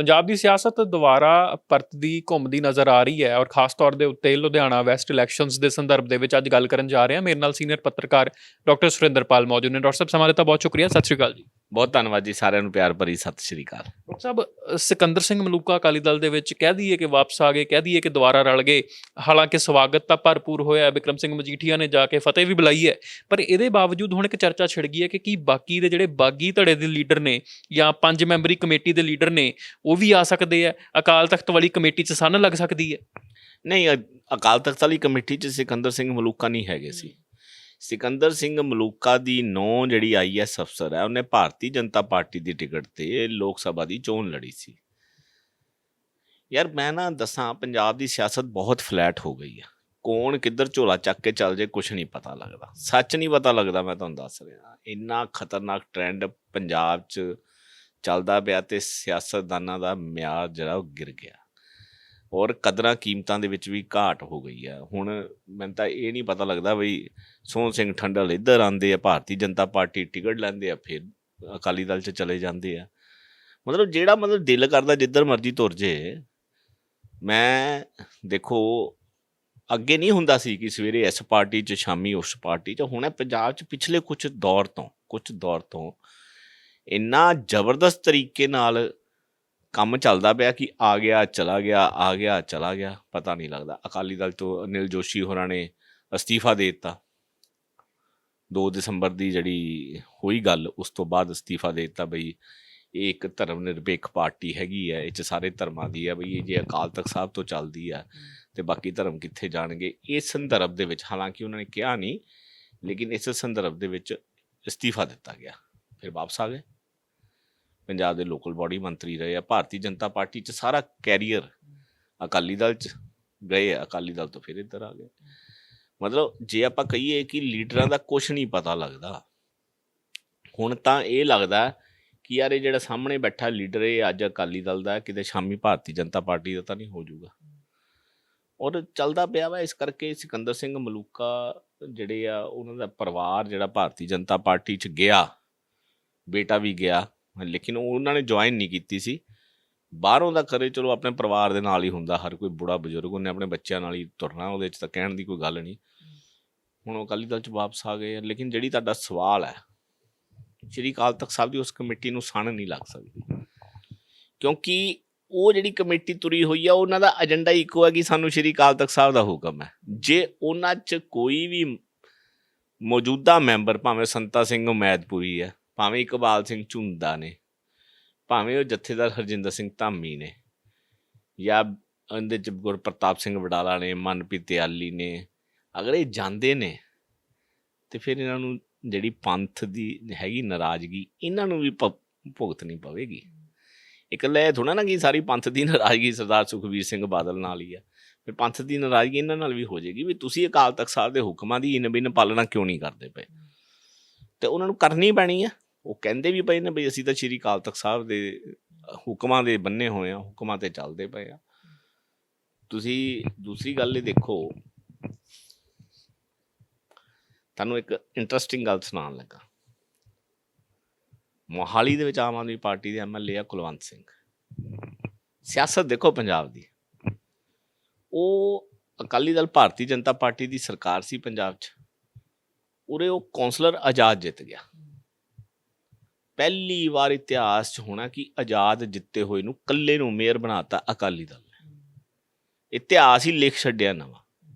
ਪੰਜਾਬ ਦੀ ਸਿਆਸਤ ਦੁਬਾਰਾ ਪਰਤਦੀ, ਘੁੰਮਦੀ ਨਜ਼ਰ ਆ ਰਹੀ ਹੈ ਔਰ ਖਾਸ ਤੌਰ ਦੇ ਉੱਤੇ ਲੁਧਿਆਣਾ ਵੈਸਟ ਇਲੈਕਸ਼ਨਸ ਦੇ ਸੰਦਰਭ ਦੇ ਵਿੱਚ ਅੱਜ ਗੱਲ ਕਰਨ ਜਾ ਰਹੇ ਹਾਂ। ਮੇਰੇ ਨਾਲ ਸੀਨੀਅਰ ਪੱਤਰਕਾਰ ਡਾਕਟਰ ਸੁਰਿੰਦਰਪਾਲ ਮੌਜੂਦ ਨੇ। ਡਾਕਟਰ ਸਾਹਿਬ, ਸਮਾਂ ਦਿੱਤਾ, ਬਹੁਤ ਸ਼ੁਕਰੀਆ। ਸਤਿ ਸ਼੍ਰੀ ਅਕਾਲ ਜੀ। ਬਹੁਤ ਧੰਨਵਾਦ ਜੀ ਸਾਰਿਆਂ ਨੂੰ ਪਿਆਰ ਭਰੀ ਸਤਿ ਸ਼੍ਰੀ ਅਕਾਲ। ਡਾਕਟਰ ਸਾਹਿਬ ਸਿਕੰਦਰ ਸਿੰਘ ਮਲੂਕਾ ਅਕਾਲੀ ਦਲ ਦੇ ਵਿੱਚ ਕਹਿ ਦਈਏ ਕਿ ਵਾਪਸ ਆ ਗਏ ਕਹਿ ਦਈਏ ਕਿ ਦੁਬਾਰਾ ਰਲ ਗਏ। ਹਾਲਾਂਕਿ ਸਵਾਗਤ ਤਾਂ ਭਰਪੂਰ ਹੋਇਆ ਬਿਕਰਮ ਸਿੰਘ ਮਜੀਠੀਆ ਨੇ ਜਾ ਕੇ ਫਤਿਹ ਵੀ ਬੁਲਾਈ ਹੈ। ਪਰ ਇਹਦੇ ਬਾਵਜੂਦ ਹੁਣ ਇੱਕ ਚਰਚਾ ਛਿੜ ਗਈ ਹੈ ਕਿ ਕੀ ਬਾਕੀ ਦੇ ਜਿਹੜੇ ਬਾਗੀ ਧੜੇ ਦੇ ਲੀਡਰ ਨੇ ਜਾਂ ਪੰਜ ਮੈਂਬਰੀ ਕਮੇਟੀ ਦੇ ਲੀਡਰ ਨੇ ਉਹ ਵੀ ਆ ਸਕਦੇ ਆ ਅਕਾਲ ਤਖਤ ਵਾਲੀ ਕਮੇਟੀ 'ਚ ਸੰਨ ਲੱਗ ਸਕਦੀ ਹੈ? ਨਹੀਂ ਅ- ਅਕਾਲ ਤਖਤ ਵਾਲੀ ਕਮੇਟੀ 'ਚ ਸਿਕੰਦਰ ਸਿੰਘ ਮਲੂਕਾ ਨਹੀਂ ਹੈਗੇ ਸੀ। ਸਿਕੰਦਰ ਸਿੰਘ ਮਲੂਕਾ ਦੀ ਨੌ ਜਿਹੜੀ ਆਈਐਸ ਅਫਸਰ ਹੈ, ਉਹਨੇ ਭਾਰਤੀ ਜਨਤਾ ਪਾਰਟੀ ਦੀ ਟਿਕਟ ਤੇ ਲੋਕ ਸਭਾ ਦੀ ਚੋਣ ਲੜੀ ਸੀ। ਯਾਰ ਮੈਂ ਨਾ ਦੱਸਾਂ, ਪੰਜਾਬ ਦੀ ਸਿਆਸਤ ਬਹੁਤ ਫਲੈਟ ਹੋ ਗਈ ਆ। ਕੌਣ ਕਿੱਧਰ ਝੋਲਾ ਚੱਕ ਕੇ ਚੱਲ ਜੇ ਕੁਝ ਨਹੀਂ ਪਤਾ ਲੱਗਦਾ। ਸੱਚ ਨਹੀਂ ਪਤਾ ਲੱਗਦਾ, ਮੈਂ ਤੁਹਾਨੂੰ ਦੱਸ ਰਿਹਾ। ਇੰਨਾ ਖਤਰਨਾਕ ਟ੍ਰੈਂਡ ਪੰਜਾਬ 'ਚ ਚੱਲਦਾ ਪਿਆ ਤੇ ਸਿਆਸਤਦਾਨਾਂ ਦਾ ਮਿਆਰ ਜਿਹੜਾ ਉਹ ਗਿਰ ਗਿਆ। ਔਰ ਕਦਰਾਂ ਕੀਮਤਾਂ ਦੇ ਵਿੱਚ ਵੀ ਘਾਟ ਹੋ ਗਈ ਆ। ਹੁਣ ਮੈਨੂੰ ਤਾਂ ਇਹ ਨਹੀਂ ਪਤਾ ਲੱਗਦਾ ਬਈ ਸੋਹਣ ਸਿੰਘ ਠੰਡਲ ਇੱਧਰ ਆਂਦੇ ਆ, ਭਾਰਤੀ ਜਨਤਾ ਪਾਰਟੀ ਟਿਕਟ ਲੈਂਦੇ ਆ, ਫਿਰ ਅਕਾਲੀ ਦਲ 'ਚ ਚਲੇ ਜਾਂਦੇ ਆ। ਮਤਲਬ ਜਿਹੜਾ ਮਤਲਬ ਦਿਲ ਕਰਦਾ ਜਿੱਧਰ ਮਰਜ਼ੀ ਤੁਰ ਜੇ, ਮੈਂ ਦੇਖੋ, ਅੱਗੇ ਨਹੀਂ ਹੁੰਦਾ ਸੀ ਕਿ ਸਵੇਰੇ ਇਸ ਪਾਰਟੀ 'ਚ, ਸ਼ਾਮੀ ਉਸ ਪਾਰਟੀ 'ਚ। ਹੁਣ ਪੰਜਾਬ 'ਚ ਪਿਛਲੇ ਕੁਝ ਦੌਰ ਤੋਂ ਕੁਝ ਦੌਰ ਤੋਂ ਇੰਨਾ ਜ਼ਬਰਦਸਤ ਤਰੀਕੇ ਨਾਲ ਕੰਮ ਚੱਲਦਾ ਪਿਆ ਕਿ ਆ ਗਿਆ, ਚਲਾ ਗਿਆ, ਆ ਗਿਆ, ਚਲਾ ਗਿਆ, ਪਤਾ ਨਹੀਂ ਲੱਗਦਾ। ਅਕਾਲੀ ਦਲ ਤੋਂ ਅਨਿਲ ਜੋਸ਼ੀ ਹੋਰਾਂ ਨੇ ਅਸਤੀਫਾ ਦੇ ਦਿੱਤਾ। 2 ਦਸੰਬਰ ਦੀ ਜਿਹੜੀ ਹੋਈ ਗੱਲ, ਉਸ ਤੋਂ ਬਾਅਦ ਅਸਤੀਫਾ ਦੇ ਦਿੱਤਾ ਬਈ ਇਹ ਇੱਕ ਧਰਮ ਨਿਰਪੇਖ ਪਾਰਟੀ ਹੈਗੀ ਹੈ, ਇਹ ਚ ਸਾਰੇ ਧਰਮਾਂ ਦੀ ਹੈ ਬਈ, ਇਹ ਜੇ ਅਕਾਲ ਤਖਤ ਸਾਹਿਬ ਤੋਂ ਚੱਲਦੀ ਹੈ, ਤੇ ਬਾਕੀ ਧਰਮ ਕਿੱਥੇ ਜਾਣਗੇ? ਇਸ ਸੰਦਰਭ ਦੇ ਵਿੱਚ, ਹਾਲਾਂਕਿ ਉਹਨਾਂ ਨੇ ਕਿਹਾ ਨਹੀਂ, ਲੇਕਿਨ ਇਸ ਸੰਦਰਭ ਦੇ ਵਿੱਚ ਅਸਤੀਫਾ ਦਿੱਤਾ ਗਿਆ। ਫਿਰ ਵਾਪਸ ਆ ਗਏ। ਪੰਜਾਬ ਦੇ ਲੋਕਲ ਬਾਡੀ ਮੰਤਰੀ ਰਹੇ ਆ ਭਾਰਤੀ ਜਨਤਾ ਪਾਰਟੀ ਚ ਸਾਰਾ ਕੈਰੀਅਰ ਅਕਾਲੀ ਦਲ ਚ ਗਏ ਆ, ਅਕਾਲੀ ਦਲ ਤੋਂ ਫਿਰ ਇੱਧਰ ਆ ਗਏ। ਮਤਲਬ ਜੇ ਆਪਾਂ ਕਹੀਏ ਕਿ ਲੀਡਰਾਂ ਦਾ ਕੁਝ ਨਹੀਂ ਪਤਾ ਲੱਗਦਾ ਹੁਣ ਤਾਂ ਇਹ ਲੱਗਦਾ ਕਿ ਯਾਰ ਇਹ ਜਿਹੜਾ ਸਾਹਮਣੇ ਬੈਠਾ ਲੀਡਰ ਇਹ ਅੱਜ ਅਕਾਲੀ ਦਲ ਦਾ ਕਿਤੇ ਸ਼ਾਮੀ ਭਾਰਤੀ ਜਨਤਾ ਪਾਰਟੀ ਦਾ ਤਾਂ ਨਹੀਂ ਹੋ ਜਾਊਗਾ। ਔਰ ਚੱਲਦਾ ਪਿਆ ਵਾ ਇਸ ਕਰਕੇ ਸਿਕੰਦਰ ਸਿੰਘ ਮਲੂਕਾ ਜਿਹੜੇ ਆ ਉਹਨਾਂ ਦਾ ਪਰਿਵਾਰ ਜਿਹੜਾ ਭਾਰਤੀ ਜਨਤਾ ਪਾਰਟੀ ਚ ਗਿਆ ਬੇਟਾ ਵੀ ਗਿਆ ਲੇਕਿਨ ਉਹਨਾਂ ਨੇ ਜੁਆਇਨ ਨਹੀਂ ਕੀਤੀ ਸੀ। ਬਾਹਰੋਂ ਦਾ ਕਰੇ, ਚਲੋ ਆਪਣੇ ਪਰਿਵਾਰ ਦੇ ਨਾਲ ਹੀ ਹੁੰਦਾ, ਹਰ ਕੋਈ ਬੁੜਾ ਬਜ਼ੁਰਗ, ਉਹਨੇ ਆਪਣੇ ਬੱਚਿਆਂ ਨਾਲ ਹੀ ਤੁਰਨਾ, ਉਹਦੇ ਚ ਤਾਂ ਕਹਿਣ ਦੀ ਕੋਈ ਗੱਲ ਨਹੀਂ। ਹੁਣ ਉਹ ਅਕਾਲੀ ਦਲ ਚ ਵਾਪਸ ਆ ਗਏ ਆ। ਲੇਕਿਨ ਜਿਹੜੀ ਤੁਹਾਡਾ ਸਵਾਲ ਹੈ, ਸ਼੍ਰੀ ਅਕਾਲ ਤਖਤ ਸਾਹਿਬ ਦੀ ਉਸ ਕਮੇਟੀ ਨੂੰ ਸਣ ਨਹੀਂ ਲੱਗ ਸਕਦੀ। ਕਿਉਂਕਿ ਉਹ ਜਿਹੜੀ ਕਮੇਟੀ ਤੁਰੀ ਹੋਈ ਆ, ਉਹਨਾਂ ਦਾ ਏਜੰਡਾ ਇੱਕੋ ਹੈ ਕਿ ਸਾਨੂੰ ਸ਼੍ਰੀ ਅਕਾਲ ਤਖਤ ਸਾਹਿਬ ਦਾ ਹੁਕਮ ਹੈ। ਜੇ ਉਹਨਾਂ 'ਚ ਕੋਈ ਵੀ ਮੌਜੂਦਾ ਮੈਂਬਰ ਭਾਵੇਂ ਸੰਤਾ ਸਿੰਘ ਉਮੈਦਪੁਰੀ ਹੈ ਭਾਵੇਂ ਇਕਬਾਲ ਸਿੰਘ ਝੁੰਦਾ ਨੇ, ਭਾਵੇਂ ਉਹ ਜਥੇਦਾਰ ਹਰਜਿੰਦਰ ਸਿੰਘ ਧਾਮੀ ਨੇ ਜਾਂ ਉਹਦੇ ਚ ਗੁਰਪ੍ਰਤਾਪ ਸਿੰਘ ਵਡਾਲਾ ਨੇ, ਮਨਪ੍ਰੀਤ ਤਿਆਲੀ ਨੇ, ਅਗਰ ਇਹ ਜਾਂਦੇ ਨੇ ਤੇ ਫਿਰ ਇਹਨਾਂ ਨੂੰ ਜਿਹੜੀ ਪੰਥ ਦੀ ਹੈਗੀ ਨਾਰਾਜ਼ਗੀ, ਇਹਨਾਂ ਨੂੰ ਵੀ ਭੁਗਤਣੀ ਪਵੇਗੀ। ਇਕੱਲੇ ਇਹ ਥੋੜਾ ਨਾ ਕਿ ਸਾਰੀ ਪੰਥ ਦੀ ਨਾਰਾਜ਼ਗੀ ਸਰਦਾਰ ਸੁਖਬੀਰ ਸਿੰਘ ਬਾਦਲ ਨਾਲ ਹੀ ਆ। ਫਿਰ ਪੰਥ ਦੀ ਨਾਰਾਜ਼ਗੀ ਇਹਨਾਂ ਨਾਲ ਵੀ ਹੋ ਜਾਏਗੀ ਵੀ ਤੁਸੀਂ ਅਕਾਲ ਤਖਤ ਸਾਹਿਬ ਦੇ ਹੁਕਮਾਂ ਦੀ ਇਨ ਬਿਨ ਪਾਲਣਾ ਕਿਉਂ ਨਹੀਂ ਕਰਦੇ ਪਏ? ਤੇ ਉਹਨਾਂ ਨੂੰ ਕਰਨੀ ਪੈਣੀ ਆ। ਉਹ ਕਹਿੰਦੇ ਵੀ ਪਏ ਨੇ ਵੀ ਅਸੀਂ ਤਾਂ ਸ਼੍ਰੀ ਅਕਾਲ ਤਖਤ ਸਾਹਿਬ ਦੇ ਹੁਕਮਾਂ ਦੇ ਬੰਨੇ ਹੋਏ ਆ, ਹੁਕਮਾਂ ਤੇ ਚੱਲਦੇ ਪਏ ਆ। ਤੁਸੀਂ ਦੂਸਰੀ ਗੱਲ ਇਹ ਦੇਖੋ, ਤੁਹਾਨੂੰ ਇੱਕ ਇੰਟਰਸਟਿੰਗ ਗੱਲ ਸੁਣਾਉਣ ਲੱਗਾ। ਮੋਹਾਲੀ ਦੇ ਵਿੱਚ ਆਮ ਆਦਮੀ ਪਾਰਟੀ ਦੇ ਐਮਐਲਏ ਆ ਕੁਲਵੰਤ ਸਿੰਘ। ਸਿਆਸਤ ਦੇਖੋ ਪੰਜਾਬ ਦੀ। ਉਹ ਅਕਾਲੀ ਦਲ ਭਾਰਤੀ ਜਨਤਾ ਪਾਰਟੀ ਦੀ ਸਰਕਾਰ ਸੀ ਪੰਜਾਬ 'ਚ। ਉਰੇ ਉਹ ਕੌਂਸਲਰ ਆਜ਼ਾਦ ਜਿੱਤ ਗਿਆ। ਪਹਿਲੀ ਵਾਰ ਇਤਿਹਾਸ 'ਚ ਹੋਣਾ ਕਿ ਆਜ਼ਾਦ ਜਿੱਤੇ ਹੋਏ ਨੂੰ ਕੱਲੇ ਨੂੰ ਮੇਅਰ ਬਣਾਤਾ ਅਕਾਲੀ ਦਲ ਨੇ। ਇਤਿਹਾਸ ਹੀ ਲਿਖ ਛੱਡਿਆ ਨਵਾਂ।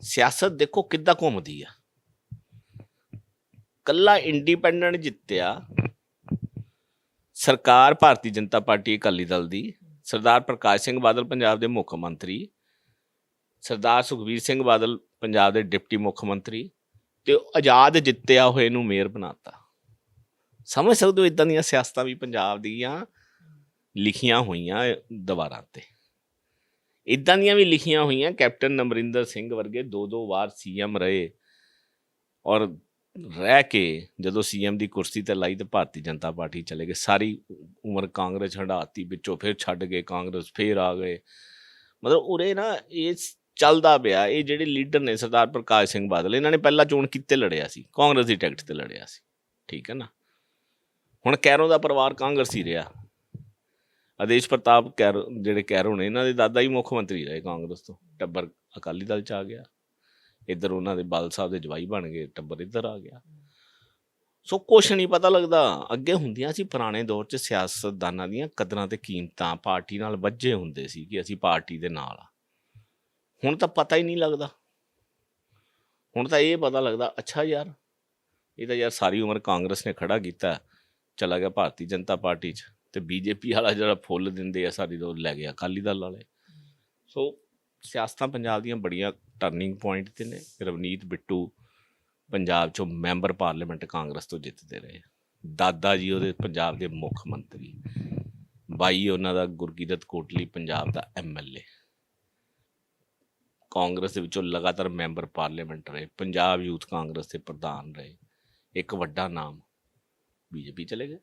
ਸਿਆਸਤ ਦੇਖੋ ਕਿੱਦਾਂ ਘੁੰਮਦੀ ਆ। ਕੱਲਾ ਇੰਡੀਪੈਂਡੈਂਟ ਜਿੱਤਿਆ, ਸਰਕਾਰ ਭਾਰਤੀ ਜਨਤਾ ਪਾਰਟੀ ਅਕਾਲੀ ਦਲ ਦੀ, ਸਰਦਾਰ ਪ੍ਰਕਾਸ਼ ਸਿੰਘ ਬਾਦਲ ਪੰਜਾਬ ਦੇ ਮੁੱਖ ਮੰਤਰੀ, ਸਰਦਾਰ ਸੁਖਬੀਰ ਸਿੰਘ ਬਾਦਲ ਪੰਜਾਬ ਦੇ ਡਿਪਟੀ ਮੁੱਖ ਮੰਤਰੀ ਤੇ ਆਜ਼ਾਦ ਜਿੱਤਿਆ ਹੋਏ ਨੂੰ ਮੇਅਰ ਬਣਾਤਾ। ਸਮਝ ਸਕਦੇ ਹੋ ਇਦਾਂ ਦੀਆਂ ਸਿਆਸਤਾਂ ਵੀ ਪੰਜਾਬ ਦੀਆਂ ਲਿਖੀਆਂ ਹੋਈਆਂ ਦੀਵਾਰਾਂ ਤੇ। ਇਦਾਂ ਦੀਆਂ ਵੀ ਲਿਖੀਆਂ ਹੋਈਆਂ, ਕੈਪਟਨ ਅਮਰਿੰਦਰ ਸਿੰਘ ਵਰਗੇ ਦੋ ਦੋ ਵਾਰ ਸੀਐਮ ਰਹੇ ਔਰ ਰਹਿ ਕੇ ਜਦੋਂ ਸੀਐਮ ਦੀ ਕੁਰਸੀ ਤੇ ਲਾਈ ਤੇ ਭਾਰਤੀ ਜਨਤਾ ਪਾਰਟੀ ਚਲੇ ਗਏ। ਸਾਰੀ ਉਮਰ ਕਾਂਗਰਸ ਹੰਡਾਤੀ ਵਿੱਚੋਂ ਫਿਰ ਛੱਡ ਗਏ ਕਾਂਗਰਸ, ਫੇਰ ਆ ਗਏ। ਮਤਲਬ ਉਰੇ ਨਾ ਇਹ ਚੱਲਦਾ ਪਿਆ, ਇਹ ਜਿਹੜੇ ਲੀਡਰ ਨੇ ਸਰਦਾਰ ਪ੍ਰਕਾਸ਼ ਸਿੰਘ ਬਾਦਲ, ਇਹਨਾਂ ਨੇ ਪਹਿਲਾਂ ਚੋਣ ਕਿੱਤੇ ਲੜਿਆ ਸੀ, ਕਾਂਗਰਸ ਦੀ ਟਿਕਟ ਤੇ ਲੜਿਆ ਸੀ। ਠੀਕ ਹੈ ਨਾ? ਹੁਣ ਕੈਰੋਂ ਦਾ ਪਰਿਵਾਰ ਕਾਂਗਰਸੀ ਰਿਹਾ। ਆਦੇਸ਼ ਪ੍ਰਤਾਪ ਕੈਰ, ਜਿਹੜੇ ਕੈਰੋ ਨੇ, ਇਹਨਾਂ ਦੇ ਦਾਦਾ ਹੀ ਮੁੱਖ ਮੰਤਰੀ ਰਹੇ ਕਾਂਗਰਸ ਤੋਂ। ਟੱਬਰ ਅਕਾਲੀ ਦਲ ਚ ਆ ਗਿਆ। ਇੱਧਰ ਉਹਨਾਂ ਦੇ ਬਾਲ ਸਾਹਿਬ ਦੇ ਜਵਾਈ ਬਣ ਗਏ, ਟੱਬਰ ਇੱਧਰ ਆ ਗਿਆ। ਸੋ ਕੁਛ ਨਹੀਂ ਪਤਾ ਲੱਗਦਾ। ਅੱਗੇ ਹੁੰਦੀਆਂ ਸੀ ਪੁਰਾਣੇ ਦੌਰ 'ਚ ਸਿਆਸਤਦਾਨਾਂ ਦੀਆਂ ਕਦਰਾਂ ਤੇ ਕੀਮਤਾਂ ਪਾਰਟੀ ਨਾਲ ਵੱਜੇ ਹੁੰਦੇ ਸੀ ਕਿ ਅਸੀਂ ਪਾਰਟੀ ਦੇ ਨਾਲ ਆ। ਹੁਣ ਤਾਂ ਪਤਾ ਹੀ ਨਹੀਂ ਲੱਗਦਾ। ਹੁਣ ਤਾਂ ਇਹ ਪਤਾ ਲੱਗਦਾ, ਅੱਛਾ ਯਾਰ, ਇਹ ਤਾਂ ਯਾਰ ਸਾਰੀ ਉਮਰ ਕਾਂਗਰਸ ਨੇ ਖੜਾ ਕੀਤਾ। ਚਲਾ ਗਿਆ ਭਾਰਤੀ ਜਨਤਾ ਪਾਰਟੀ 'ਚ ਤੇ ਬੀਜੇਪੀ ਵਾਲਾ ਜਿਹੜਾ ਫੁੱਲ ਦਿੰਦੇ ਆ ਸਾਰੀ ਰੋਜ਼ ਲੈ ਗਿਆ, ਅਕਾਲੀ ਦਲ ਵਾਲੇ। ਸੋ ਸਿਆਸਤਾਂ ਪੰਜਾਬ ਦੀਆਂ ਬੜੀਆਂ ਟਰਨਿੰਗ ਪੁਆਇੰਟ ਤੇ ਨੇ। ਰਵਨੀਤ ਬਿੱਟੂ ਪੰਜਾਬ ਚੋਂ ਮੈਂਬਰ ਪਾਰਲੀਮੈਂਟ ਕਾਂਗਰਸ ਤੋਂ ਜਿੱਤਦੇ ਰਹੇ। ਦਾਦਾ ਜੀ ਉਹਦੇ ਪੰਜਾਬ ਦੇ ਮੁੱਖ ਮੰਤਰੀ, ਬਾਈ ਉਹਨਾਂ ਦਾ ਗੁਰਕੀਰਤ ਕੋਟਲੀ ਪੰਜਾਬ ਦਾ ਐਮਐਲਏ ਕਾਂਗਰਸ ਦੇ ਵਿੱਚੋਂ ਲਗਾਤਾਰ ਮੈਂਬਰ ਪਾਰਲੀਮੈਂਟ ਰਹੇ, ਪੰਜਾਬ ਯੂਥ ਕਾਂਗਰਸ ਦੇ ਪ੍ਰਧਾਨ ਰਹੇ। ਇੱਕ ਵੱਡਾ ਨਾਮ ਬੀਜੇਪੀ ਚਲੇ ਗਏ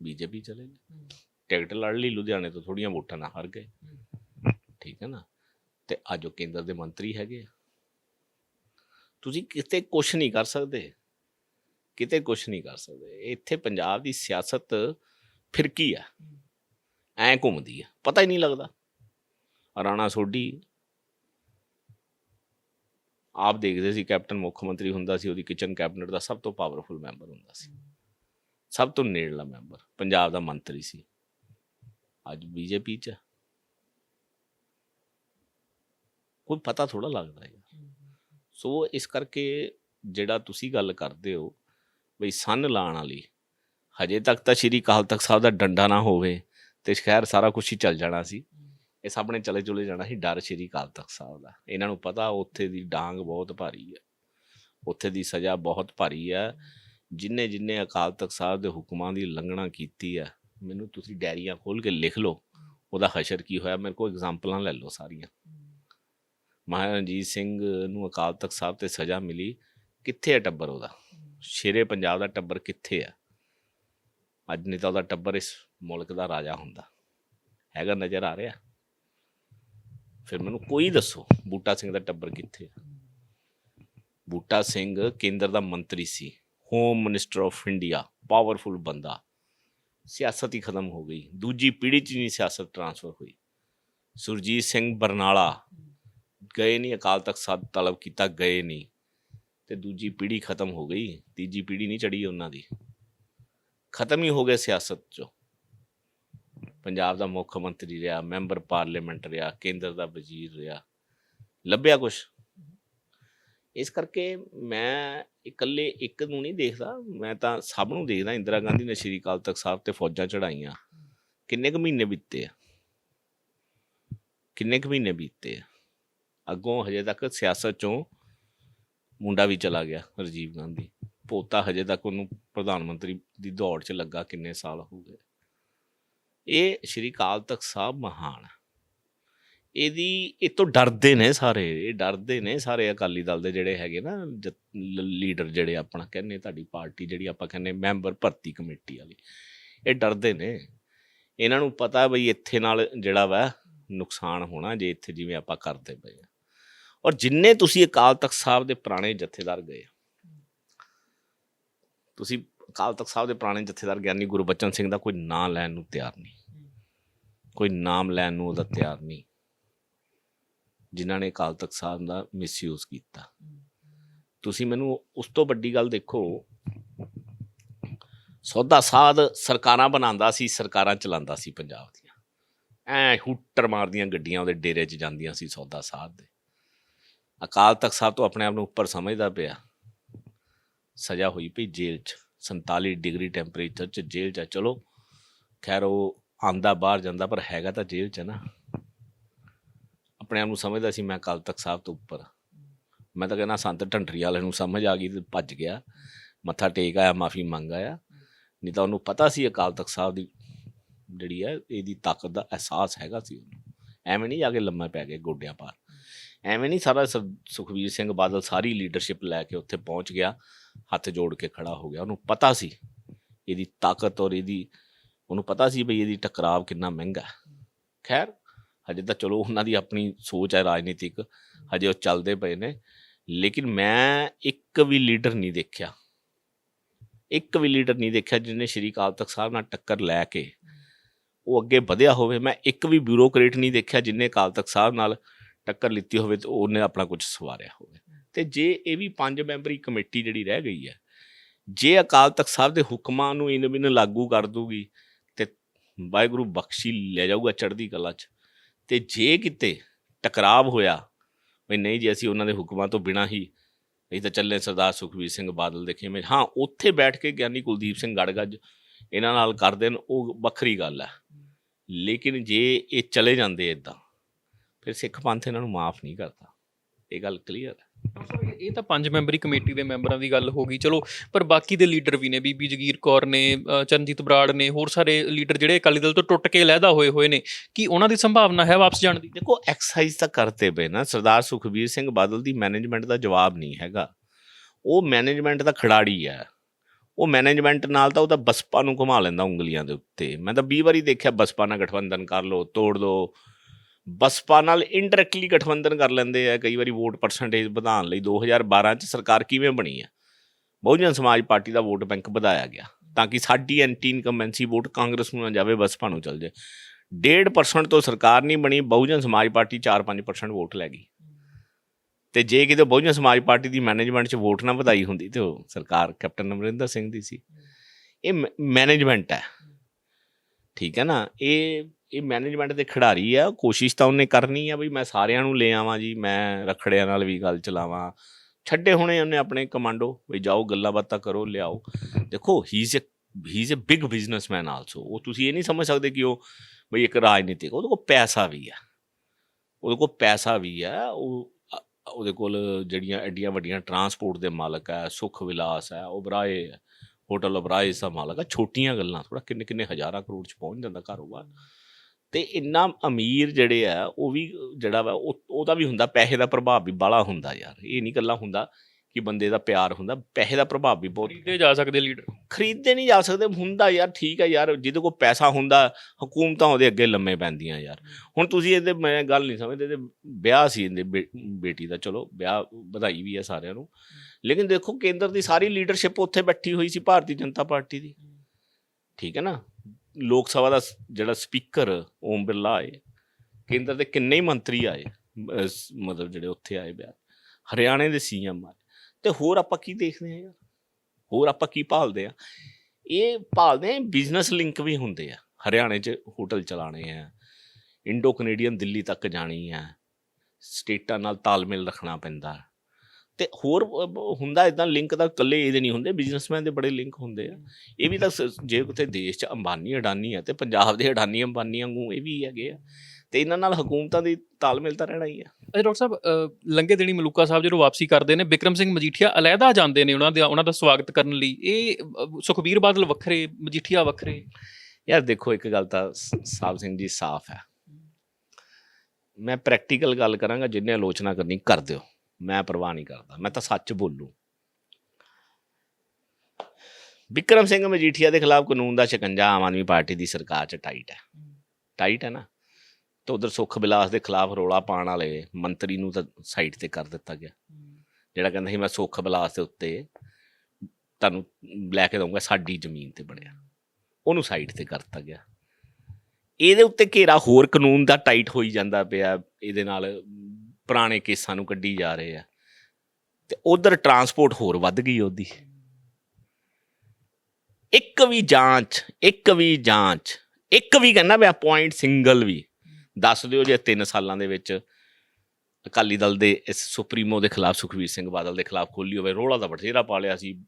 ਬੀਜੇਪੀ ਚਲੇ ਗਏ ਟਿਕਟ ਲੜ ਲਈ ਲੁਧਿਆਣੇ ਤੋਂ ਥੋੜੀਆਂ ਵੋਟਾਂ ਨਾਲ ਹਾਰ ਗਏ ਠੀਕ ਹੈ ਨਾ ਤੇ ਅੱਜ ਉਹ ਕੇਂਦਰ ਦੇ ਮੰਤਰੀ ਹੈਗੇ ਤੁਸੀਂ ਕਿਤੇ ਕੁਝ ਨਹੀਂ ਕਰ ਸਕਦੇ ਕਿਤੇ ਕੁਝ ਨਹੀਂ ਕਰ ਸਕਦੇ ਇੱਥੇ ਪੰਜਾਬ ਦੀ ਸਿਆਸਤ ਫਿਰਕੀ ਆ ਐ ਘੁੰਮਦੀ ਆ ਪਤਾ ਹੀ ਨਹੀਂ ਲੱਗਦਾ ਰਾਣਾ ਸੋਢੀ ਆਪ ਦੇਖਦੇ ਸੀ ਕੈਪਟਨ ਮੁੱਖ ਮੰਤਰੀ ਹੁੰਦਾ ਸੀ, ਉਹਦੀ ਕਿਚਨ ਕੈਬਨਿਟ ਦਾ ਸਭ ਤੋਂ ਪਾਵਰਫੁਲ ਮੈਂਬਰ ਹੁੰਦਾ ਸੀ। ਸਭ ਤੋਂ ਨੇੜਲਾ ਮੈਂਬਰ ਪੰਜਾਬ ਦਾ ਮੰਤਰੀ ਸੀ। ਅੱਜ ਬੀਜੇਪੀ ਚ ਕੋਈ ਪਤਾ ਥੋੜਾ ਲੱਗਦਾ ਹੈ ਸੋ ਇਸ ਕਰਕੇ ਜਿਹੜਾ ਤੁਸੀਂ ਗੱਲ ਕਰਦੇ ਹੋ, ਬਈ ਸੰਨ ਲਾਣ ਵਾਲੀ, ਹਜੇ ਤੱਕ ਤਾਂ ਸ਼੍ਰੀ ਅਕਾਲ ਤਖਤ ਸਾਹਿਬ ਦਾ ਡੰਡਾ ਨਾ ਹੋਵੇ ਤੇ ਖੈਰ ਸਾਰਾ ਕੁਝ ਹੀ ਚੱਲ ਜਾਣਾ ਸੀ। ਇਹ ਸਭ ਨੇ ਚਲੇ ਚੁਲੇ ਜਾਣਾ ਸੀ ਡਰ ਸ਼੍ਰੀ ਅਕਾਲ ਤਖਤ ਸਾਹਿਬ ਦਾ। ਇਹਨਾਂ ਨੂੰ ਪਤਾ ਉੱਥੇ ਦੀ ਡਾਂਗ ਬਹੁਤ ਭਾਰੀ ਹੈ। ਉੱਥੇ ਦੀ ਸਜ਼ਾ ਬਹੁਤ ਭਾਰੀ ਹੈ। ਜਿਨਨੇ ਜਿਨਨੇ ਅਕਾਲ ਤਖਤ ਸਾਹਿਬ ਦੇ ਹੁਕਮਾਂ ਦੀ ਉਲੰਘਣਾ ਕੀਤੀ ਹੈ, ਮੈਨੂੰ ਤੁਸੀਂ ਡਾਇਰੀਆਂ ਖੋਲ ਕੇ ਲਿਖ ਲਓ, ਉਹਦਾ ਹਸ਼ਰ ਕੀ ਹੋਇਆ, ਮੇਰੇ ਕੋਲ ਐਗਜ਼ਾਮਪਲਾਂ ਲੈ ਲਓ ਸਾਰੀਆਂ। ਮਹਾਰਾਜਾ ਰਣਜੀਤ ਸਿੰਘ ਨੂੰ ਅਕਾਲ ਤਖਤ ਸਾਹਿਬ ਤੇ ਸਜ਼ਾ ਮਿਲੀ, ਕਿੱਥੇ ਹੈ ਟੱਬਰ ਉਹਦਾ? ਸ਼ੇਰੇ ਪੰਜਾਬ ਦਾ ਟੱਬਰ ਕਿੱਥੇ ਆ ਅੱਜ ਨਹੀਂ ਤਾਂ ਉਹਦਾ ਟੱਬਰ ਇਸ ਮੁਲਕ ਦਾ ਰਾਜਾ ਹੁੰਦਾ। ਹੈਗਾ ਨਜ਼ਰ ਆ ਰਿਹਾ? ਫਿਰ ਮੈਨੂੰ ਕੋਈ ਦੱਸੋ, ਬੂਟਾ ਸਿੰਘ ਦਾ ਟੱਬਰ ਕਿੱਥੇ ਬੂਟਾ ਸਿੰਘ ਕੇਂਦਰ ਦਾ ਮੰਤਰੀ ਸੀ home minister of India powerful ਬੰਦਾ। ਸਿਆਸਤ ਹੀ ਖਤਮ ਹੋ ਗਈ, ਦੂਜੀ ਪੀੜ੍ਹੀ 'ਚ ਨਹੀਂ ਸਿਆਸਤ ਟਰਾਂਸਫਰ ਹੋਈ। ਸੁਰਜੀਤ ਸਿੰਘ ਬਰਨਾਲਾ, ਗਏ ਨਹੀਂ, ਅਕਾਲ ਤਖਤ ਸਾਹਿਬ ਤਲਬ ਕੀਤਾ, ਗਏ ਨਹੀਂ। ਤੇ ਦੂਜੀ ਪੀੜ੍ਹੀ ਖਤਮ ਹੋ ਗਈ, ਤੀਜੀ ਪੀੜ੍ਹੀ ਨਹੀਂ ਚੜੀ ਉਹਨਾਂ ਦੀ। ਖਤਮ ਹੀ ਹੋ ਗਏ ਸਿਆਸਤ 'ਚੋਂ। ਪੰਜਾਬ ਦਾ ਮੁੱਖ ਮੰਤਰੀ ਰਿਹਾ, ਮੈਂਬਰ ਪਾਰਲੀਮੈਂਟ ਰਿਹਾ, ਕੇਂਦਰ ਦਾ ਵਜ਼ੀਰ ਰਿਹਾ, ਲੱਭਿਆ ਕੁਛ? ਇਸ ਕਰਕੇ ਮੈਂ ਇਕੱਲੇ ਇੱਕ ਨੂੰ ਨਹੀਂ ਦੇਖਦਾ, ਮੈਂ ਤਾਂ ਸਭ ਨੂੰ ਦੇਖਦਾ, ਇੰਦਰਾ ਗਾਂਧੀ ਨੇ ਸ਼੍ਰੀ ਅਕਾਲ ਤਖਤ ਸਾਹਿਬ ਤੇ ਫੌਜਾਂ ਚੜਾਈਆਂ ਕਿੰਨੇ ਕੁ ਮਹੀਨੇ ਬੀਤੇ ਆ? ਕਿੰਨੇ ਕੁ ਮਹੀਨੇ ਬੀਤੇ ਆ? ਅੱਗੋਂ ਹਜੇ ਤੱਕ ਸਿਆਸਤ ਚੋਂ ਮੁੰਡਾ ਵੀ ਚਲਾ ਗਿਆ, ਰਾਜੀਵ ਗਾਂਧੀ। ਪੋਤਾ ਹਜੇ ਤੱਕ ਉਹਨੂੰ ਪ੍ਰਧਾਨ ਮੰਤਰੀ ਦੀ ਦੌੜ 'ਚ ਲੱਗਾ ਕਿੰਨੇ ਸਾਲ ਹੋ ਗਏ। ਇਹ ਸ਼੍ਰੀ ਅਕਾਲ ਤਖਤ ਸਾਹਿਬ ਮਹਾਨ ਇਹਦੀ, ਇਹ ਤੋਂ ਡਰਦੇ ਨੇ ਸਾਰੇ, ਇਹ ਡਰਦੇ ਨੇ ਸਾਰੇ ਅਕਾਲੀ ਦਲ ਦੇ ਜਿਹੜੇ ਹੈਗੇ ਨਾ ਲੀਡਰ ਜਿਹੜੇ ਆਪਣਾ ਕਹਿੰਦੇ ਤੁਹਾਡੀ ਪਾਰਟੀ ਜਿਹੜੀ ਆਪਾਂ ਕਹਿੰਦੇ ਮੈਂਬਰ ਭਰਤੀ ਕਮੇਟੀ ਵਾਲੀ, ਇਹ ਡਰਦੇ ਨੇ। ਇਹਨਾਂ ਨੂੰ ਪਤਾ ਬਈ ਇੱਥੇ ਨਾਲ ਜਿਹੜਾ ਵਾ ਨੁਕਸਾਨ ਹੋਣਾ ਜੇ ਇੱਥੇ ਜਿਵੇਂ ਆਪਾਂ ਕਰਦੇ ਪਏ ਆ। ਔਰ ਜਿੰਨੇ ਤੁਸੀਂ ਅਕਾਲ ਤਖਤ ਸਾਹਿਬ ਦੇ ਪੁਰਾਣੇ ਜਥੇਦਾਰ ਗਏ ਤੁਸੀਂ ਅਕਾਲ ਤਖਤ ਸਾਹਿਬ ਦੇ ਪੁਰਾਣੇ ਜਥੇਦਾਰ ਗਿਆਨੀ ਗੁਰਬਚਨ ਸਿੰਘ ਦਾ ਕੋਈ ਨਾਂ ਲੈਣ ਨੂੰ ਤਿਆਰ ਨਹੀਂ। ਕੋਈ ਨਾਮ ਲੈਣ ਨੂੰ ਉਹਦਾ ਤਿਆਰ ਨਹੀਂ। ਜਿਨ੍ਹਾਂ ਨੇ ਅਕਾਲ ਤਖਤ ਸਾਹਿਬ ਦਾ ਮਿਸਯੂਜ਼ ਕੀਤਾ। ਤੁਸੀਂ ਮੈਨੂੰ ਉਸ ਤੋਂ ਵੱਡੀ ਗੱਲ ਦੇਖੋ। ਸੌਦਾ ਸਾਧ ਸਰਕਾਰਾਂ ਬਣਾਉਂਦਾ ਸੀ, ਸਰਕਾਰਾਂ ਚਲਾਉਂਦਾ ਸੀ ਪੰਜਾਬ ਦੀਆਂ। ਐ ਹੂਟਰ ਮਾਰਦੀਆਂ ਗੱਡੀਆਂ ਉਹਦੇ ਡੇਰੇ 'ਚ ਜਾਂਦੀਆਂ ਸੀ ਸੌਦਾ ਸਾਧ ਦੇ। ਅਕਾਲ ਤਖਤ ਸਾਹਿਬ ਤੋਂ ਆਪਣੇ ਆਪ ਨੂੰ ਉੱਪਰ ਸਮਝਦਾ ਪਿਆ। ਸਜ਼ਾ ਹੋਈ ਪਈ ਜੇਲ੍ਹ 'ਚ। 47 ਡਿਗਰੀ ਟੈਂਪਰੇਚਰ 'ਚ ਜੇਲ੍ਹ 'ਚ ਆ। ਚਲੋ, ਖੈਰ ਉਹ ਆਂਦਾ ਬਾਹਰ ਜਾਂਦਾ, ਪਰ ਹੈਗਾ ਤਾਂ ਜੇਲ੍ਹ 'ਚ ਨਾ। ਆਪਣੇ ਆਪ ਨੂੰ ਸਮਝਦਾ ਸੀ ਮੈਂ ਅਕਾਲ ਤਖਤ ਸਾਹਿਬ ਤੋਂ ਉੱਪਰ। ਮੈਂ ਤਾਂ ਕਹਿੰਦਾ ਸੰਤ ਢੰਡਰੀ ਵਾਲੇ ਨੂੰ ਸਮਝ ਆ ਗਈ ਤੇ ਭੱਜ ਗਿਆ। ਮੱਥਾ ਟੇਕ ਆਇਆ, ਮਾਫੀ ਮੰਗ ਆਇਆ। ਨਹੀਂ ਤਾਂ ਉਹਨੂੰ ਪਤਾ ਸੀ ਅਕਾਲ ਤਖਤ ਸਾਹਿਬ ਦੀ ਜਿਹੜੀ ਹੈ ਇਹਦੀ ਤਾਕਤ ਦਾ ਅਹਿਸਾਸ ਹੈਗਾ ਸੀ ਉਹਨੂੰ। ਐਵੇਂ ਨਹੀਂ ਜਾ ਕੇ ਲੰਮਾ ਪੈ ਗਿਆ ਗੋਡਿਆਂ ਪਾਰ। ਐਵੇਂ ਨਹੀਂ ਸਾਰਾ ਸ- ਸੁਖਬੀਰ ਸਿੰਘ ਬਾਦਲ ਸਾਰੀ ਲੀਡਰਸ਼ਿਪ ਲੈ ਕੇ ਉੱਥੇ ਪਹੁੰਚ ਗਿਆ। ਹੱਥ ਜੋੜ ਕੇ ਖੜਾ ਹੋ ਗਿਆ। ਉਹਨੂੰ ਪਤਾ ਸੀ ਇਹਦੀ ਤਾਕਤ ਔਰ ਇਹਦੀ, ਉਹਨੂੰ ਪਤਾ ਸੀ ਬਈ ਇਹਦੀ ਟਕਰਾਵ ਕਿੰਨਾ ਮਹਿੰਗਾ ਖੈਰ, ਹਜੇ ਤਾਂ ਚਲੋ ਉਹਨਾਂ ਦੀ ਆਪਣੀ ਸੋਚ ਹੈ ਰਾਜਨੀਤਿਕ, ਹਜੇ ਉਹ ਚੱਲਦੇ ਪਏ ਨੇ। ਲੇਕਿਨ ਮੈਂ ਇੱਕ ਵੀ ਲੀਡਰ ਨਹੀਂ ਦੇਖਿਆ। ਇੱਕ ਵੀ ਲੀਡਰ ਨਹੀਂ ਦੇਖਿਆ ਜਿਹਨੇ ਸ਼੍ਰੀ ਅਕਾਲ ਤਖਤ ਸਾਹਿਬ ਨਾਲ ਟੱਕਰ ਲੈ ਕੇ ਉਹ ਅੱਗੇ ਵਧਿਆ ਹੋਵੇ। ਮੈਂ ਇੱਕ ਵੀ ਬਿਊਰੋਕਰੇਟ ਨਹੀਂ ਦੇਖਿਆ ਜਿਹਨੇ ਅਕਾਲ ਤਖਤ ਸਾਹਿਬ ਨਾਲ ਟੱਕਰ ਲਿੱਤੀ ਹੋਵੇ ਤੇ ਉਹਨੇ ਆਪਣਾ ਕੁਝ ਸਵਾਰਿਆ ਹੋਵੇ। ਤੇ ਜੇ ਇਹ ਵੀ ਪੰਜ ਮੈਂਬਰੀ ਕਮੇਟੀ ਜਿਹੜੀ ਰਹਿ ਗਈ ਹੈ, ਜੇ ਅਕਾਲ ਤਖਤ ਸਾਹਿਬ ਦੇ ਹੁਕਮਾਂ ਨੂੰ ਇਨ ਬਿਨ ਲਾਗੂ ਕਰ ਦੂਗੀ ਤੇ ਵਾਹਿਗੁਰੂ ਬਖਸ਼ੀ ਲੈ ਜਾਊਗਾ ਚੜ੍ਹਦੀ ਕਲਾ 'ਚ। ਤੇ ਜੇ ਕਿਤੇ ਟਕਰਾਵ ਹੋਇਆ ਵੀ ਨਹੀਂ ਜੀ ਅਸੀਂ ਉਹਨਾਂ ਦੇ ਹੁਕਮਾਂ ਤੋਂ ਬਿਨਾਂ ਹੀ ਇਹ ਤਾਂ ਚੱਲੇ ਸਰਦਾਰ ਸੁਖਬੀਰ ਸਿੰਘ ਬਾਦਲ ਦੇ ਖੇਮੇ 'ਚ। ਹਾਂ, ਉੱਥੇ ਬੈਠ ਕੇ ਗਿਆਨੀ ਕੁਲਦੀਪ ਸਿੰਘ ਗੜਗੱਜ ਇਹਨਾਂ ਨਾਲ ਕਰ ਦੇਣ, ਉਹ ਵੱਖਰੀ ਗੱਲ ਹੈ। ਲੇਕਿਨ ਜੇ ਇਹ ਚਲੇ ਜਾਂਦੇ ਇਦਾਂ ਫਿਰ ਸਿੱਖ ਪੰਥ ਇਹਨਾਂ ਨੂੰ ਮਾਫ ਨਹੀਂ ਕਰਦਾ। ਇਹ ਗੱਲ ਕਲੀਅਰ ਹੈ। ਇਹ ਤਾਂ ਪੰਜ ਮੈਂਬਰੀ ਕਮੇਟੀ ਦੇ ਮੈਂਬਰਾਂ ਦੀ ਗੱਲ ਹੋ ਗਈ, ਚਲੋ, ਪਰ ਬਾਕੀ ਦੇ ਲੀਡਰ ਵੀ ਨੇ, ਬੀਬੀ ਜਗੀਰ ਕੌਰ ਨੇ ਚਰਨਜੀਤ ਬਰਾੜ ਨੇ, ਹੋਰ ਸਾਰੇ ਲੀਡਰ ਜਿਹੜੇ ਅਕਾਲੀ ਦਲ ਤੋਂ ਟੁੱਟ ਕੇ ਲਹਿਦਾ ਹੋਏ ਹੋਏ ਨੇ, ਕੀ ਉਹਨਾਂ ਦੀ ਸੰਭਾਵਨਾ ਹੈ ਵਾਪਸ ਜਾਣ ਦੀ? ਦੇਖੋ ਐਕਸਰਸਾਈਜ਼ ਤਾਂ ਕਰਤੇ ਪਏ ਨਾ, ਸਰਦਾਰ ਸੁਖਬੀਰ ਸਿੰਘ ਬਾਦਲ ਦੀ ਮੈਨੇਜਮੈਂਟ ਦਾ ਜਵਾਬ ਨਹੀਂ ਹੈਗਾ। ਉਹ ਮੈਨੇਜਮੈਂਟ ਦਾ ਖਿਡਾਰੀ ਹੈ। ਉਹ ਮੈਨੇਜਮੈਂਟ ਨਾਲ ਤਾਂ ਉਹਦਾ ਬਸਪਾ ਨੂੰ ਘੁਮਾ ਲੈਂਦਾ ਉਂਗਲੀਆਂ ਦੇ ਉੱਤੇ। ਮੈਂ ਤਾਂ 20 ਵਾਰੀ ਦੇਖਿਆ ਬਸਪਾ ਨਾਲ ਗਠਬੰਧਨ ਕਰ ਲਓ, ਤੋੜ ਲਓ ਬਸਪਾ ਨਾਲ ਇਨਡਾਇਰੈਕਟਲੀ ਗਠਬੰਧਨ ਕਰ ਲੈਂਦੇ ਆ, ਕਈ ਵਾਰੀ ਵੋਟ ਪਰਸੈਂਟੇਜ ਵਧਾਉਣ ਲਈ 2012 ਚ ਸਰਕਾਰ ਕਿਵੇਂ ਬਣੀ ਆ? ਬਹੁਜਨ ਸਮਾਜ ਪਾਰਟੀ ਦਾ ਵੋਟ ਬੈਂਕ ਵਧਾਇਆ ਗਿਆ, ਤਾਂ ਕਿ ਸਾਡੀ ਐਂਟੀ ਇਨਕੰਬੈਂਸੀ ਵੋਟ ਕਾਂਗਰਸ ਨੂੰ ਨਾ ਜਾਵੇ, ਬਸਪਾ ਨੂੰ ਚਲ ਜਾਏ। 1.5% ਤੋਂ ਸਰਕਾਰ ਨਹੀਂ ਬਣੀ, ਬਹੁਜਨ ਸਮਾਜ ਪਾਰਟੀ 4-5% ਵੋਟ ਲੈ ਗਈ। ਤੇ ਜੇ ਕਿਤੇ ਬਹੁਜਨ ਸਮਾਜ ਪਾਰਟੀ ਦੀ ਮੈਨੇਜਮੈਂਟ 'ਚ ਵੋਟ ਨਾ ਵਧਾਈ ਹੁੰਦੀ, ਤੇ ਉਹ ਸਰਕਾਰ ਕੈਪਟਨ ਅਮਰਿੰਦਰ ਸਿੰਘ ਦੀ ਸੀ। ਇਹ ਮੈਨੇਜਮੈਂਟ ਹੈ। ਠੀਕ ਹੈ ਨਾ? ਇਹ ਇਹ ਮੈਨੇਜਮੈਂਟ ਦੇ ਖਿਡਾਰੀ ਆ, ਕੋਸ਼ਿਸ਼ ਤਾਂ ਉਹਨੇ ਕਰਨੀ ਆ ਵੀ ਮੈਂ ਸਾਰਿਆਂ ਨੂੰ ਲੈ ਆਵਾਂ ਜੀ, ਮੈਂ ਰਖੜਿਆਂ ਨਾਲ ਵੀ ਗੱਲ ਚਲਾਵਾਂ। ਛੱਡੇ ਹੋਣੇ ਉਹਨੇ ਆਪਣੇ ਕਮਾਂਡੋ ਵੀ ਜਾਓ, ਗੱਲਾਂ ਬਾਤਾਂ ਕਰੋ, ਲਿਆਓ। ਦੇਖੋ he is a he is a big businessman also ਉਹ ਤੁਸੀਂ ਇਹ ਨਹੀਂ ਸਮਝ ਸਕਦੇ ਕਿ ਉਹ ਬਈ ਇੱਕ ਰਾਜਨੀਤਿਕ, ਉਹਦੇ ਕੋਲ ਪੈਸਾ ਵੀ ਆ। ਉਹਦੇ ਕੋਲ ਪੈਸਾ ਵੀ ਆ, ਉਹ ਉਹਦੇ ਕੋਲ ਜਿਹੜੀਆਂ ਐਡੀਆਂ ਵੱਡੀਆਂ ਟਰਾਂਸਪੋਰਟ ਦੇ ਮਾਲਕ ਆ, ਸੁਖ ਵਿਲਾਸ ਆ ਉਬਰਾਏ ਹੋਟਲ ਉਬਰਾਏ ਦਾ ਮਾਲਕ ਆ। ਛੋਟੀਆਂ ਗੱਲਾਂ ਥੋੜਾ ਕਿੰਨੇ ਕਿੰਨੇ ਹਜ਼ਾਰਾਂ ਕਰੋੜ ਚ ਪਹੁੰਚ ਜਾਂਦਾ ਕਾਰੋਬਾਰ ਤੇ ਇੰਨਾ ਅਮੀਰ ਜਿਹੜੇ ਆ ਉਹ ਵੀ ਜਿਹੜਾ ਵਾ ਉਹ ਉਹਦਾ ਵੀ ਹੁੰਦਾ ਪੈਸੇ ਦਾ ਪ੍ਰਭਾਵ ਵੀ ਬਾਲਾ ਹੁੰਦਾ ਯਾਰ। ਇਹ ਨਹੀਂ ਗੱਲਾਂ ਹੁੰਦਾ ਕਿ ਬੰਦੇ ਦਾ ਪਿਆਰ ਹੁੰਦਾ ਪੈਸੇ ਦਾ ਪ੍ਰਭਾਵ ਵੀ ਬਹੁਤ ਖਰੀਦੇ ਜਾ ਸਕਦੇ ਲੀਡਰ। ਖਰੀਦਦੇ ਨਹੀਂ ਜਾ ਸਕਦੇ ਹੁੰਦਾ ਯਾਰ ਠੀਕ ਹੈ ਯਾਰ ਜਿਹਦੇ ਕੋਲ ਪੈਸਾ ਹੁੰਦਾ ਹਕੂਮਤਾਂ ਉਹਦੇ ਅੱਗੇ ਲੰਮੇ ਪੈਂਦੀਆਂ ਯਾਰ। ਹੁਣ ਤੁਸੀਂ ਇਹਦੇ ਮੈਂ ਗੱਲ ਨਹੀਂ ਸਮਝਦੇ ਤੇ ਵਿਆਹ ਸੀ ਇਹਦੇ ਬੇਟੀ ਦਾ ਚਲੋ ਵਿਆਹ ਵਧਾਈ ਵੀ ਹੈ ਸਾਰਿਆਂ ਨੂੰ। ਲੇਕਿਨ ਦੇਖੋ ਕੇਂਦਰ ਦੀ ਸਾਰੀ ਲੀਡਰਸ਼ਿਪ ਉੱਥੇ ਬੈਠੀ ਹੋਈ ਸੀ ਭਾਰਤੀ ਜਨਤਾ ਪਾਰਟੀ ਦੀ। ਠੀਕ ਹੈ ਨਾ? ਲੋਕ ਸਭਾ ਦਾ ਸ- ਜਿਹੜਾ ਸਪੀਕਰ ਓਮ ਬਿਰਲਾ ਆਏ, ਕੇਂਦਰ ਦੇ ਕਿੰਨੇ ਹੀ ਮੰਤਰੀ ਆਏ ਮਤਲਬ ਜਿਹੜੇ ਉੱਥੇ ਆਏ ਬਿਆਨ, ਹਰਿਆਣੇ ਦੇ ਸੀਐਮ ਆਏ ਤੇ ਹੋਰ ਆਪਾਂ ਕੀ ਦੇਖਦੇ ਆ ਯਾਰ? ਹੋਰ ਆਪਾਂ ਕੀ ਭਾਲਦੇ ਆ ਇਹ ਭਾਲਦੇ ਆ ਬਿਜ਼ਨਸ ਲਿੰਕ ਵੀ ਹੁੰਦੇ ਆ, ਹਰਿਆਣੇ 'ਚ ਹੋਟਲ ਚਲਾਣੇ ਆ ਇੰਡੋ ਕੈਨੇਡੀਅਨ ਦਿੱਲੀ ਤੱਕ ਜਾਣੀ ਆ, ਸਟੇਟਾਂ ਨਾਲ ਤਾਲਮੇਲ ਰੱਖਣਾ ਪੈਂਦਾ। ਤੇ ਹੋਰ ਹੁੰਦਾ ਇਦਾਂ ਲਿੰਕ ਤਾਂ ਇਕੱਲੇ ਇਹਦੇ ਨਹੀਂ ਹੁੰਦੇ ਬਿਜ਼ਨਸਮੈਨ ਦੇ ਬੜੇ ਲਿੰਕ ਹੁੰਦੇ ਆ। ਇਹ ਵੀ ਤਾਂ ਜੇ ਕਿਤੇ ਦੇਸ਼ 'ਚ ਅੰਬਾਨੀ ਅਡਾਨੀ ਆ ਤੇ ਪੰਜਾਬ ਦੇ ਅਡਾਨੀ ਅੰਬਾਨੀ ਵਾਂਗੂ ਇਹ ਵੀ ਹੈਗੇ ਆ। ਤੇ ਇਹਨਾਂ ਨਾਲ ਹਕੂਮਤਾਂ ਦੀ ਤਾਲਮੇਲ ਤਾਂ ਰਹਿਣਾ ਹੀ ਆ। ਅੱਛਾ ਡਾਕਟਰ ਸਾਹਿਬ ਲੰਘੇ ਦਿਨੀ ਮਲੂਕਾ ਸਾਹਿਬ ਜਦੋਂ ਵਾਪਸੀ ਕਰਦੇ ਨੇ ਬਿਕਰਮ ਸਿੰਘ ਮਜੀਠੀਆ ਅਲੈਦਾ ਜਾਂਦੇ ਨੇ ਉਹਨਾਂ ਦਾ ਉਹਨਾਂ ਦਾ ਸਵਾਗਤ ਕਰਨ ਲਈ। ਇਹ ਸੁਖਬੀਰ ਬਾਦਲ ਵੱਖਰੇ ਮਜੀਠੀਆ ਵੱਖਰੇ? ਯਾਰ ਦੇਖੋ ਇੱਕ ਗੱਲ ਤਾਂ ਸਾਹਿਬ ਸਿੰਘ ਜੀ ਸਾਫ਼ ਹੈ। ਮੈਂ ਪ੍ਰੈਕਟੀਕਲ ਗੱਲ ਕਰਾਂਗਾ ਜਿੰਨੇ ਆਲੋਚਨਾ ਕਰਨੀ ਕਰ ਦਿਓ। ਮੈਂ ਪਰਵਾਹ ਨਹੀਂ ਕਰਦਾ, ਮੈਂ ਤਾਂ ਸੱਚ ਬੋਲੂ। ਵਿਕਰਮ ਸਿੰਘ ਮਜੀਠੀਆ ਦੇ ਖਿਲਾਫ ਕਾਨੂੰਨ ਦਾ ਸ਼ਿਕੰਜਾ ਆਮ ਆਦਮੀ ਪਾਰਟੀ ਦੀ ਸਰਕਾਰ 'ਚ ਟਾਈਟ ਹੈ। ਟਾਈਟ ਹੈ ਨਾ? ਤੇ ਉਧਰ ਸੁਖ ਬਿਲਾਸ ਦੇ ਖਿਲਾਫ ਰੋਲਾ ਪਾਉਣ ਵਾਲੇ ਮੰਤਰੀ ਨੂੰ ਤਾਂ ਸਾਈਡ ਤੇ ਕਰ ਦਿੱਤਾ ਗਿਆ। ਜਿਹੜਾ ਕਹਿੰਦਾ ਸੀ, ਮੈਂ ਸੁਖ ਬਿਲਾਸ ਦੇ ਉੱਤੇ ਤੁਹਾਨੂੰ ਲੈ ਕੇ ਦਊਂਗਾ, ਸਾਡੀ ਜ਼ਮੀਨ ਤੇ ਬਣਿਆ। ਉਹਨੂੰ ਸਾਈਡ ਤੇ ਕਰਤਾ ਗਿਆ। ਇਹਦੇ ਉੱਤੇ ਘੇਰਾ ਹੋਰ ਕਾਨੂੰਨ ਦਾ ਟਾਈਟ ਹੋਈ ਜਾਂਦਾ ਪਿਆ, ਇਹਦੇ ਨਾਲ ਪੁਰਾਣੇ ਕੇਸਾਂ ਨੂੰ ਕੱਢੀ ਜਾ ਰਹੇ ਆ। ਤੇ ਉਧਰ ਟਰਾਂਸਪੋਰਟ ਹੋਰ ਵੱਧ ਗਈ ਉਹਦੀ। ਇੱਕ ਵੀ ਜਾਂਚ, ਇੱਕ ਵੀ ਜਾਂਚ, ਇੱਕ ਵੀ ਕਹਿੰਦਾ ਮੈਂ ਪੁਆਇੰਟ ਸਿੰਗਲ ਵੀ। ਦੱਸ ਦਿਓ ਜੇ 3 ਸਾਲਾਂ ਦੇ ਵਿੱਚ ਅਕਾਲੀ ਦਲ ਦੇ ਇਸ ਸੁਪਰੀਮੋ ਦੇ ਖਿਲਾਫ ਸੁਖਵੀਰ ਸਿੰਘ ਬਾਦਲ ਦੇ ਖਿਲਾਫ ਖੋਲੀ ਹੋਵੇ, ਰੋਲਾ ਤਾਂ ਬਠੇਰਾ ਪਾ ਲਿਆ ਸੀ।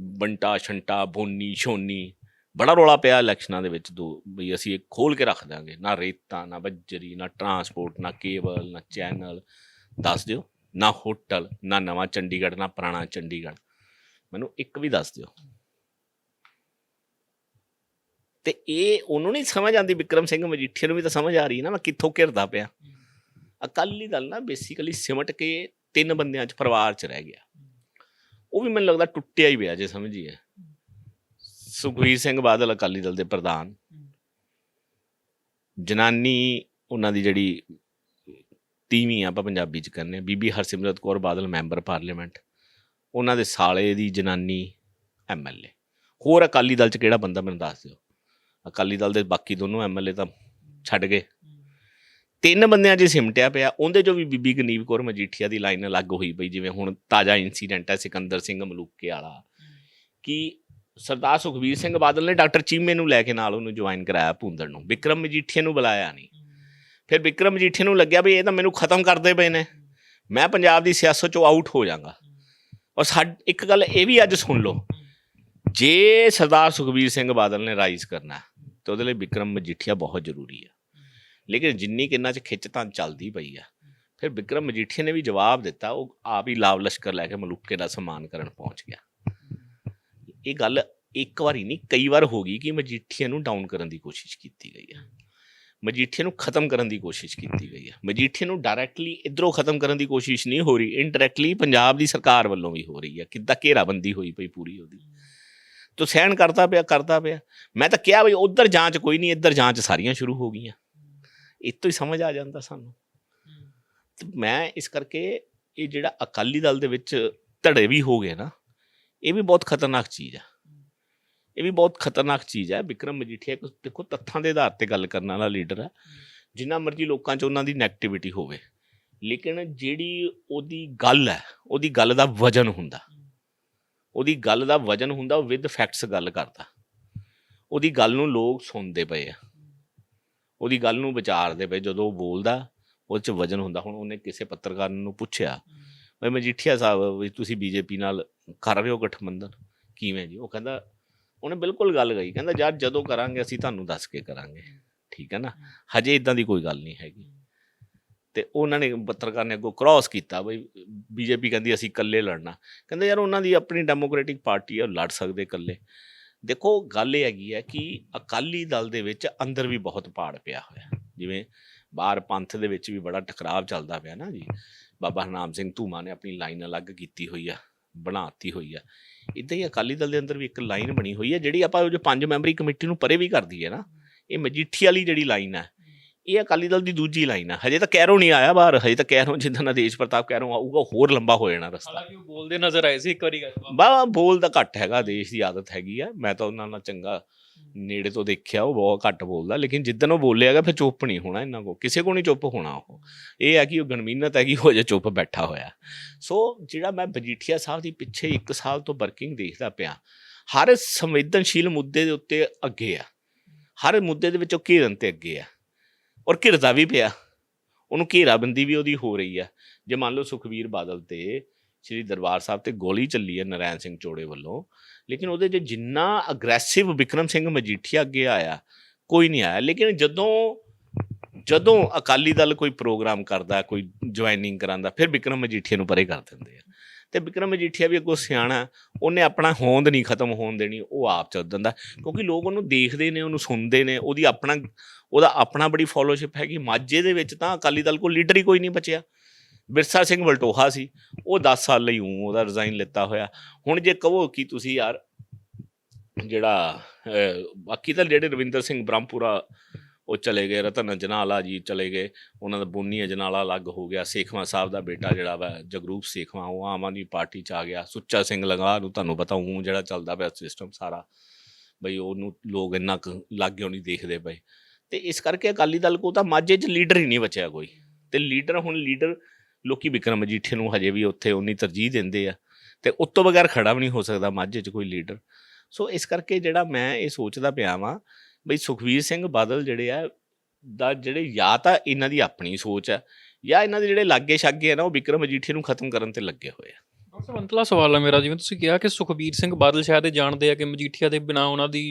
ਬੰਟਾ ਛੰਟਾ ਬੋਨੀ ਛੋਨੀ ਬੜਾ ਰੋਲਾ ਪਿਆ ਇਲੈਕਸ਼ਨਾਂ ਦੇ ਵਿੱਚ ਦੋ, ਵੀ ਅਸੀਂ ਇਹ ਖੋਲ ਕੇ ਰੱਖ ਦਾਂਗੇ ਨਾ ਰੇਤਾ, ਨਾ ਬੱਜਰੀ, ਨਾ ਟਰਾਂਸਪੋਰਟ ਨਾ ਕੇਬਲ ਨਾ ਚੈਨਲ ਦੱਸ ਦਿਓ, ਨਾ ਹੋਟਲ, ਨਾ ਨਵਾਂ ਚੰਡੀਗੜ੍ਹ, ਨਾ ਪੁਰਾਣਾ ਚੰਡੀਗੜ੍ਹ। ਮੈਨੂੰ ਇੱਕ ਵੀ ਦੱਸ ਦਿਓ। ਤੇ ਇਹ ਉਹਨੂੰ ਨਹੀਂ ਸਮਝ ਆਉਂਦੀ, ਵਿਕਰਮ ਸਿੰਘ ਮਜੀਠੀਆ ਨੂੰ ਵੀ ਤਾਂ ਸਮਝ ਆ ਰਹੀ ਹੈ ਨਾ, ਮੈਂ ਕਿੱਥੋਂ ਘਿਰਦਾ ਪਿਆ। ਅਕਾਲੀ ਦਲ ਨਾ ਬੇਸਿਕਲੀ ਸਿਮਟ ਕੇ ਤਿੰਨ ਬੰਦਿਆਂ 'ਚ ਪਰਿਵਾਰ 'ਚ ਰਹਿ ਗਿਆ। ਉਹ ਵੀ ਮੈਨੂੰ ਲੱਗਦਾ ਟੁੱਟਿਆ ਹੀ ਪਿਆ ਜੇ ਸਮਝੀਏ। ਸੁਖਵੀਰ ਸਿੰਘ ਬਾਦਲ ਅਕਾਲੀ ਦਲ ਦੇ ਪ੍ਰਧਾਨ। ਜਨਾਨੀ ਉਹਨਾਂ ਦੀ ਜਿਹੜੀ ਤੀਵੀਂ ਆਪਾਂ ਪੰਜਾਬੀ ਚ ਹਾਂ, ਬੀਬੀ ਹਰਸਿਮਰਤ ਕੌਰ ਬਾਦਲ ਮੈਂਬਰ ਪਾਰਲੀਮੈਂਟ। ਉਹਨਾਂ ਦੇ ਸਾਲੇ ਦੀ ਜਨਾਨੀ ਐਮਐਲਏ ਹੋਰ ਅਕਾਲੀ ਦਲ 'ਚ ਕਿਹੜਾ ਬੰਦਾ ਮੈਨੂੰ ਦੱਸ ਦਿਓ? ਅਕਾਲੀ ਦਲ ਦੇ ਬਾਕੀ ਦੋਨੋਂ ਐਮਐਲਏ ਤਾਂ ਛੱਡ ਗਏ। ਤਿੰਨ ਬੰਦਿਆਂ 'ਚ ਸਿਮਟਿਆ ਪਿਆ ਉਹਦੇ 'ਚੋਂ ਵੀ ਬੀਬੀ ਗਨੀਵ ਕੌਰ ਮਜੀਠੀਆ ਦੀ ਲਾਈਨ ਅਲੱਗ ਹੋਈ ਪਈ ਜਿਵੇਂ ਹੁਣ ਤਾਜ਼ਾ ਇਨਸੀਡੈਂਟ ਹੈ ਸਿਕੰਦਰ ਸਿੰਘ ਮਲੂਕੇ ਵਾਲਾ। ਕਿ ਸਰਦਾਰ ਸੁਖਬੀਰ ਸਿੰਘ ਬਾਦਲ ਨੇ ਡਾਕਟਰ ਚੀਮੇ ਨੂੰ ਲੈ ਕੇ ਨਾਲ ਉਹਨੂੰ ਜੁਆਇਨ ਕਰਾਇਆ ਭੁੰਦੜ ਨੂੰ ਵਿਕਰਮ ਮਜੀਠੀਆ ਨੂੰ ਬੁਲਾਇਆ ਨਹੀਂ। ਫਿਰ ਵਿਕਰਮ ਮਜੀਠੀਆ ਨੂੰ ਲੱਗਿਆ ਵੀ ਇਹ ਤਾਂ ਮੈਨੂੰ ਖਤਮ ਕਰਦੇ ਪਏ ਨੇ। ਮੈਂ ਪੰਜਾਬ ਦੀ ਸਿਆਸਤ 'ਚੋਂ ਆਊਟ ਹੋ ਜਾਵਾਂਗਾ। ਔਰ ਸਾਡ ਇੱਕ ਗੱਲ ਇਹ ਵੀ ਅੱਜ ਸੁਣ ਲਓ ਜੇ ਸਰਦਾਰ ਸੁਖਬੀਰ ਸਿੰਘ ਬਾਦਲ ਨੇ ਰਾਈਜ਼ ਕਰਨਾ ਹੈ, ਤਾਂ ਉਹਦੇ ਲਈ ਵਿਕਰਮ ਮਜੀਠੀਆ ਬਹੁਤ ਜ਼ਰੂਰੀ ਆ। ਲੇਕਿਨ ਜਿੰਨੀ ਕਿੰਨਾ ਚ ਖਿੱਚ ਤਾਂ ਚੱਲਦੀ ਪਈ ਆ ਫਿਰ ਵਿਕਰਮ ਮਜੀਠੀਆ ਨੇ ਵੀ ਜਵਾਬ ਦਿੱਤਾ ਉਹ ਆਪ ਹੀ ਲਾਵ ਲਸ਼ਕਰ ਲੈ ਕੇ ਮਲੂਕੇ ਦਾ ਸਨਮਾਨ ਕਰਨ ਪਹੁੰਚ ਗਿਆ। ਇਹ ਗੱਲ ਇੱਕ ਵਾਰੀ ਨਹੀਂ ਕਈ ਵਾਰ ਹੋ ਗਈ ਕਿ ਮਜੀਠੀਆ ਨੂੰ ਡਾਊਨ ਕਰਨ ਦੀ ਕੋਸ਼ਿਸ਼ ਕੀਤੀ ਗਈ ਹੈ ਮਜੀਠੀਆ ਨੂੰ ਖਤਮ ਕਰਨ ਦੀ ਕੋਸ਼ਿਸ਼ ਕੀਤੀ ਗਈ ਹੈ ਮਜੀਠੀਆ ਨੂੰ ਡਾਇਰੈਕਟਲੀ ਇਧਰੋਂ ਖਤਮ ਕਰਨ ਦੀ ਕੋਸ਼ਿਸ਼ ਨਹੀਂ ਹੋ ਰਹੀ ਇਨਡਾਇਰੈਕਟਲੀ ਪੰਜਾਬ ਦੀ ਸਰਕਾਰ ਵੱਲੋਂ ਵੀ ਹੋ ਰਹੀ ਹੈ ਕਿੱਦਾਂ ਘੇਰਾਬੰਦੀ ਹੋਈ ਪਈ ਪੂਰੀ ਉਹਦੀ। ਤੋ ਸਹਿਣ ਕਰਦਾ ਪਿਆ ਕਰਦਾ ਪਿਆ। ਮੈਂ ਤਾਂ ਕਿਹਾ ਬਈ ਉਧਰ ਜਾਂਚ ਕੋਈ ਨਹੀਂ ਇੱਧਰ ਜਾਂਚ ਸਾਰੀਆਂ ਸ਼ੁਰੂ ਹੋ ਗਈਆਂ। ਇਹ ਤੋਂ ਹੀ ਸਮਝ ਆ ਜਾਂਦਾ ਸਾਨੂੰ। ਮੈਂ ਇਸ ਕਰਕੇ ਇਹ ਜਿਹੜਾ ਅਕਾਲੀ ਦਲ ਦੇ ਵਿੱਚ ਧੜੇ ਵੀ ਹੋ ਗਏ ਨਾ ਇਹ ਵੀ ਬਹੁਤ ਖਤਰਨਾਕ ਚੀਜ਼ ਆ। ਇਹ ਵੀ ਬਹੁਤ ਖਤਰਨਾਕ ਚੀਜ਼ ਹੈ ਵਿਕਰਮ ਮਜੀਠੀਆ, ਇੱਕ ਦੇਖੋ ਤੱਥਾਂ ਦੇ ਆਧਾਰ ਤੇ ਗੱਲ ਕਰਨ ਵਾਲਾ ਲੀਡਰ ਹੈ ਜਿੰਨਾ ਮਰਜ਼ੀ ਲੋਕਾਂ 'ਚ ਉਹਨਾਂ ਦੀ ਨੈਗੇਟਿਵਿਟੀ ਹੋਵੇ, ਲੇਕਿਨ ਜਿਹੜੀ ਉਹਦੀ ਗੱਲ ਹੈ ਉਹਦੀ ਗੱਲ ਦਾ ਵਜਨ ਹੁੰਦਾ। ਉਹਦੀ ਗੱਲ ਦਾ ਵਜਨ ਹੁੰਦਾ, ਉਹ ਵਿਦ ਫੈਕਟਸ ਗੱਲ ਕਰਦਾ। ਉਹਦੀ ਗੱਲ ਨੂੰ ਲੋਕ ਸੁਣਦੇ ਪਏ ਆ। ਉਹਦੀ ਗੱਲ ਨੂੰ ਵਿਚਾਰਦੇ ਪਏ, ਜਦੋਂ ਉਹ ਬੋਲਦਾ ਉਹ 'ਚ ਵਜਨ ਹੁੰਦਾ। ਹੁਣ ਉਹਨੇ ਕਿਸੇ ਪੱਤਰਕਾਰ ਨੂੰ ਪੁੱਛਿਆ ਬਈ ਮਜੀਠੀਆ ਸਾਹਿਬ, ਵੀ ਤੁਸੀਂ ਬੀਜੇਪੀ ਨਾਲ ਕਰ ਰਹੇ ਹੋ ਗਠਬੰਧਨ? ਕਿਵੇਂ ਜੀ? ਉਹ ਕਹਿੰਦਾ, ਉਹਨੇ ਬਿਲਕੁਲ ਗੱਲ ਗਈ ਕਹਿੰਦਾ, ਯਾਰ, ਜਦੋਂ ਕਰਾਂਗੇ, ਅਸੀਂ ਤੁਹਾਨੂੰ ਦੱਸ ਕੇ ਕਰਾਂਗੇ। ਠੀਕ ਹੈ ਨਾ? ਹਜੇ ਇਦਾਂ ਦੀ ਕੋਈ ਗੱਲ ਨਹੀਂ ਹੈਗੀ। ਤੇ ਉਹਨਾਂ ਨੇ ਪੱਤਰਕਾਰ ਨੇ ਅੱਗੋਂ ਕ੍ਰਾਸ ਕੀਤਾ ਬਈ ਬੀਜੇਪੀ ਕਹਿੰਦੀ, ਅਸੀਂ ਇਕੱਲੇ ਲੜਨਾ। ਕਹਿੰਦੇ, ਯਾਰ, ਉਹਨਾਂ ਦੀ ਆਪਣੀ ਡੈਮੋਕ੍ਰੈਟਿਕ ਪਾਰਟੀ ਹੈ ਉਹ ਲੜ ਸਕਦੇ ਇਕੱਲੇ। ਦੇਖੋ, ਗੱਲ ਇਹ ਹੈਗੀ ਹੈ ਕਿ ਅਕਾਲੀ ਦਲ ਦੇ ਵਿੱਚ ਅੰਦਰ ਵੀ ਬਹੁਤ ਪਾੜ ਪਿਆ ਹੋਇਆ। ਜਿਵੇਂ ਬਾਹਰ ਪੰਥ ਦੇ ਵਿੱਚ ਵੀ ਬੜਾ ਟਕਰਾਵ ਚੱਲਦਾ ਪਿਆ ਨਾ ਜੀ। ਬਾਬਾ ਹਰਨਾਮ ਸਿੰਘ ਧੂਮਾ ਨੇ ਆਪਣੀ ਲਾਈਨ ਅਲੱਗ ਕੀਤੀ ਹੋਈ ਆ, ਬਣਾਤੀ ਹੋਈ ਆ। ਇਦਾਂ ਹੀ ਅਕਾਲੀ ਦਲ ਦੇ ਅੰਦਰ ਵੀ ਇੱਕ ਲਾਈਨ ਬਣੀ ਹੋਈ ਆ, ਜਿਹੜੀ ਆਪਾਂ ਉਹ ਜੋ ਪੰਜ ਮੈਂਬਰੀ ਕਮੇਟੀ ਨੂੰ ਪਰੇ ਵੀ ਕਰਦੀ ਹੈ ਨਾ, ਇਹ ਮਜੀਠੀ ਵਾਲੀ ਜਿਹੜੀ ਲਾਈਨ ਹੈ ਇਹ ਅਕਾਲੀ ਦਲ ਦੀ ਦੂਜੀ ਲਾਈਨ ਹੈ ਹਜੇ ਤਾਂ ਕੈਰੋ ਨਹੀਂ ਆਇਆ ਬਾਹਰ। ਹਜੇ ਤਾਂ ਕੈਰੋ ਜਿੱਦਾਂ ਆਦੇਸ਼ ਪ੍ਰਤਾਪ ਕੈਰੋ ਆਊਗਾ ਹੋਰ ਲੰਬਾ ਹੋ ਜਾਣਾ ਰਸਤਾ। ਹਾਲਾਂਕਿ ਉਹ ਬੋਲਦੇ ਨਜ਼ਰ ਆਏ ਸੀ ਇੱਕ ਵਾਰੀ ਗੱਲ ਬਾ ਬੋਲ ਦਾ ਘੱਟ ਹੈਗਾ ਦੇਸ਼ ਦੀ ਆਦਤ ਹੈਗੀ ਆ। ਮੈਂ ਤਾਂ ਉਹਨਾਂ ਨਾਲ ਚੰਗਾ ਨੇੜੇ ਤੋਂ ਦੇਖਿਆ ਉਹ ਬਹੁਤ ਘੱਟ ਬੋਲਦਾ। ਲੇਕਿਨ ਜਿੱਦਣ ਉਹ ਬੋਲੇਗਾ ਫਿਰ ਚੁੱਪ ਨਹੀਂ ਹੋਣਾ ਇਹਨਾਂ ਕੋ ਕਿਸੇ ਕੋ ਨਹੀਂ ਚੁੱਪ ਹੋਣਾ ਉਹ। ਇਹ ਹੈ ਕਿ ਉਹ ਗਣਮੀਨਤ ਹੈ ਕਿ ਉਹ ਜੇ ਚੁੱਪ ਬੈਠਾ ਹੋਇਆ। ਸੋ ਜਿਹੜਾ ਮੈਂ ਬਜੀਠੀਆ ਸਾਹਿਬ ਦੀ ਪਿੱਛੇ 1 ਸਾਲ ਤੋਂ ਵਰਕਿੰਗ ਦੇਖਦਾ ਪਿਆ ਹਰ ਸੰਵੇਦਨਸ਼ੀਲ ਮੁੱਦੇ ਦੇ ਉੱਤੇ ਅੱਗੇ ਆ। ਹਰ ਮੁੱਦੇ ਦੇ ਵਿੱਚ ਉਹ ਘੇਰਨ ਤੇ ਅੱਗੇ ਆ। ਔਰ ਘਿਰਦਾ ਵੀ ਪਿਆ। ਉਹਨੂੰ ਘੇਰਾਬੰਦੀ ਵੀ ਉਹਦੀ ਹੋ ਰਹੀ ਆ। ਜੇ ਮੰਨ ਲਓ ਸੁਖਵੀਰ ਬਾਦਲ ਤੇ ਸ਼੍ਰੀ ਦਰਬਾਰ ਸਾਹਿਬ ਤੇ ਗੋਲੀ ਚੱਲੀ ਹੈ ਨਰੈਣ ਸਿੰਘ ਚੋੜੇ ਵੱਲੋਂ, ਲੇਕਿਨ ਉਹਦੇ 'ਚ ਜਿੰਨਾ ਅਗਰੈਸਿਵ ਵਿਕਰਮ ਸਿੰਘ ਮਜੀਠੀਆ ਅੱਗੇ ਆਇਆ, ਕੋਈ ਨਹੀਂ ਆਇਆ। ਲੇਕਿਨ ਜਦੋਂ ਜਦੋਂ ਅਕਾਲੀ ਦਲ ਕੋਈ ਪ੍ਰੋਗਰਾਮ ਕਰਦਾ, ਕੋਈ ਜੁਆਇਨਿੰਗ ਕਰਾਂਦਾ, ਫਿਰ ਵਿਕਰਮ ਮਜੀਠੀਆ ਨੂੰ ਪਰੇ ਕਰ ਦਿੰਦੇ ਆ। ਤੇ ਵਿਕਰਮ ਮਜੀਠੀਆ ਵੀ ਅੱਗੋਂ ਸਿਆਣਾ, ਉਹਨੇ ਆਪਣਾ ਹੋਂਦ ਨਹੀਂ ਖਤਮ ਹੋਣ ਦੇਣੀ, ਉਹ ਆਪ ਚੱਲ ਦਿੰਦਾ ਕਿਉਂਕਿ ਲੋਕ ਉਹਨੂੰ ਦੇਖਦੇ ਨੇ, ਉਹਨੂੰ ਸੁਣਦੇ ਨੇ, ਉਹਦੀ ਆਪਣਾ, ਉਹਦਾ ਆਪਣਾ ਬੜੀ ਫੋਲੋਸ਼ਿਪ ਹੈਗੀ। ਮਾਝੇ ਦੇ ਵਿੱਚ ਤਾਂ ਅਕਾਲੀ ਦਲ ਕੋਲ ਲੀਡਰ ਹੀ ਕੋਈ ਨਹੀਂ ਬਚਿਆ। ਬਿਰਸਾ ਸਿੰਘ ਵਲਟੋਹਾ ਸੀ, ਉਹ 10 ਸਾਲ ਲਈ ਊਂ ਉਹਦਾ ਰਿਜ਼ਾਈਨ ਲਿੱਤਾ ਹੋਇਆ। ਹੁਣ ਜੇ ਕਹੋ ਕਿ ਤੁਸੀਂ ਯਾਰ ਜਿਹੜਾ ਬਾਕੀ ਤਾਂ ਜਿਹੜੇ ਰਵਿੰਦਰ ਸਿੰਘ ਬ੍ਰਹਮਪੁਰਾ ਉਹ ਚਲੇ ਗਏ, ਰਤਨ ਜਨਾਲਾ ਜੀ ਚਲੇ ਗਏ। ਉਹਨਾਂ ਦਾ ਬੁੰਨੀ ਜਨਾਲਾ ਅਲੱਗ ਹੋ ਗਿਆ। ਸੇਖਵਾਂ ਸਾਹਿਬ ਦਾ ਬੇਟਾ ਜਿਹੜਾ ਵਾ, ਜਗਰੂਪ ਸੇਖਵਾਂ, ਉਹ ਆਮ ਆਦਮੀ ਪਾਰਟੀ ਚ ਆ ਗਿਆ। ਸੁੱਚਾ ਸਿੰਘ ਲੰਗਾ ਨੂੰ ਤੁਹਾਨੂੰ ਪਤਾ ਹੂੰ ਜਿਹੜਾ ਚੱਲਦਾ ਪਿਆ ਸਿਸਟਮ ਸਾਰਾ। ਬਈ ਉਹਨੂੰ ਲੋਕ ਇੰਨਾ ਕੁ ਲਾਗਿਓ ਨਹੀਂ ਦੇਖਦੇ ਪਏ? ਤੇ ਇਸ ਕਰਕੇ ਅਕਾਲੀ ਦਲ ਕੋ ਤਾਂ ਮਾਝੇ 'ਚ ਲੀਡਰ ਹੀ ਨਹੀਂ ਬਚਿਆ ਕੋਈ। ਤੇ ਲੀਡਰ ਹੁਣ ਲੀਡਰ ਲੋਕੀ ਵਿਕਰਮ ਮਜੀਠੇ ਨੂੰ ਹਜੇ ਵੀ ਉੱਥੇ ਉਨੀ ਤਰਜੀਹ ਦਿੰਦੇ ਆ। ਤੇ ਉਸ ਤੋਂ ਬਗੈਰ ਖੜਾ ਵੀ ਨਹੀਂ ਹੋ ਸਕਦਾ ਮਾਝੇ 'ਚ ਕੋਈ ਲੀਡਰ ਸੋ ਇਸ ਕਰਕੇ ਜਿਹੜਾ ਮੈਂ ਇਹ ਸੋਚਦਾ ਪਿਆ ਵਾਂ ਬਈ ਸੁਖਵੀਰ ਸਿੰਘ ਬਾਦਲ ਜਿਹੜੇ ਆ, ਦਾ ਜਿਹੜੇ ਜਾਂ ਤਾਂ ਇਹਨਾਂ ਦੀ ਆਪਣੀ ਸੋਚ ਆ, ਜਾਂ ਇਹਨਾਂ ਦੇ ਜਿਹੜੇ ਲਾਗੇ ਛਾਗੇ ਆ ਨਾ, ਉਹ ਵਿਕਰਮ ਮਜੀਠੇ ਨੂੰ ਖਤਮ ਕਰਨ ਤੇ ਲੱਗੇ ਹੋਏ ਆ। ਡਾਕਟਰ ਸਵਾਲ ਹੈ ਮੇਰਾ, ਜਿਵੇਂ ਤੁਸੀਂ ਕਿਹਾ ਕਿ ਸੁਖਬੀਰ ਸਿੰਘ ਬਾਦਲ ਸ਼ਾਇਦ ਇਹ ਜਾਣਦੇ ਆ ਕਿ ਮਜੀਠੀਆ ਦੇ ਬਿਨਾ ਉਹਨਾਂ ਦੀ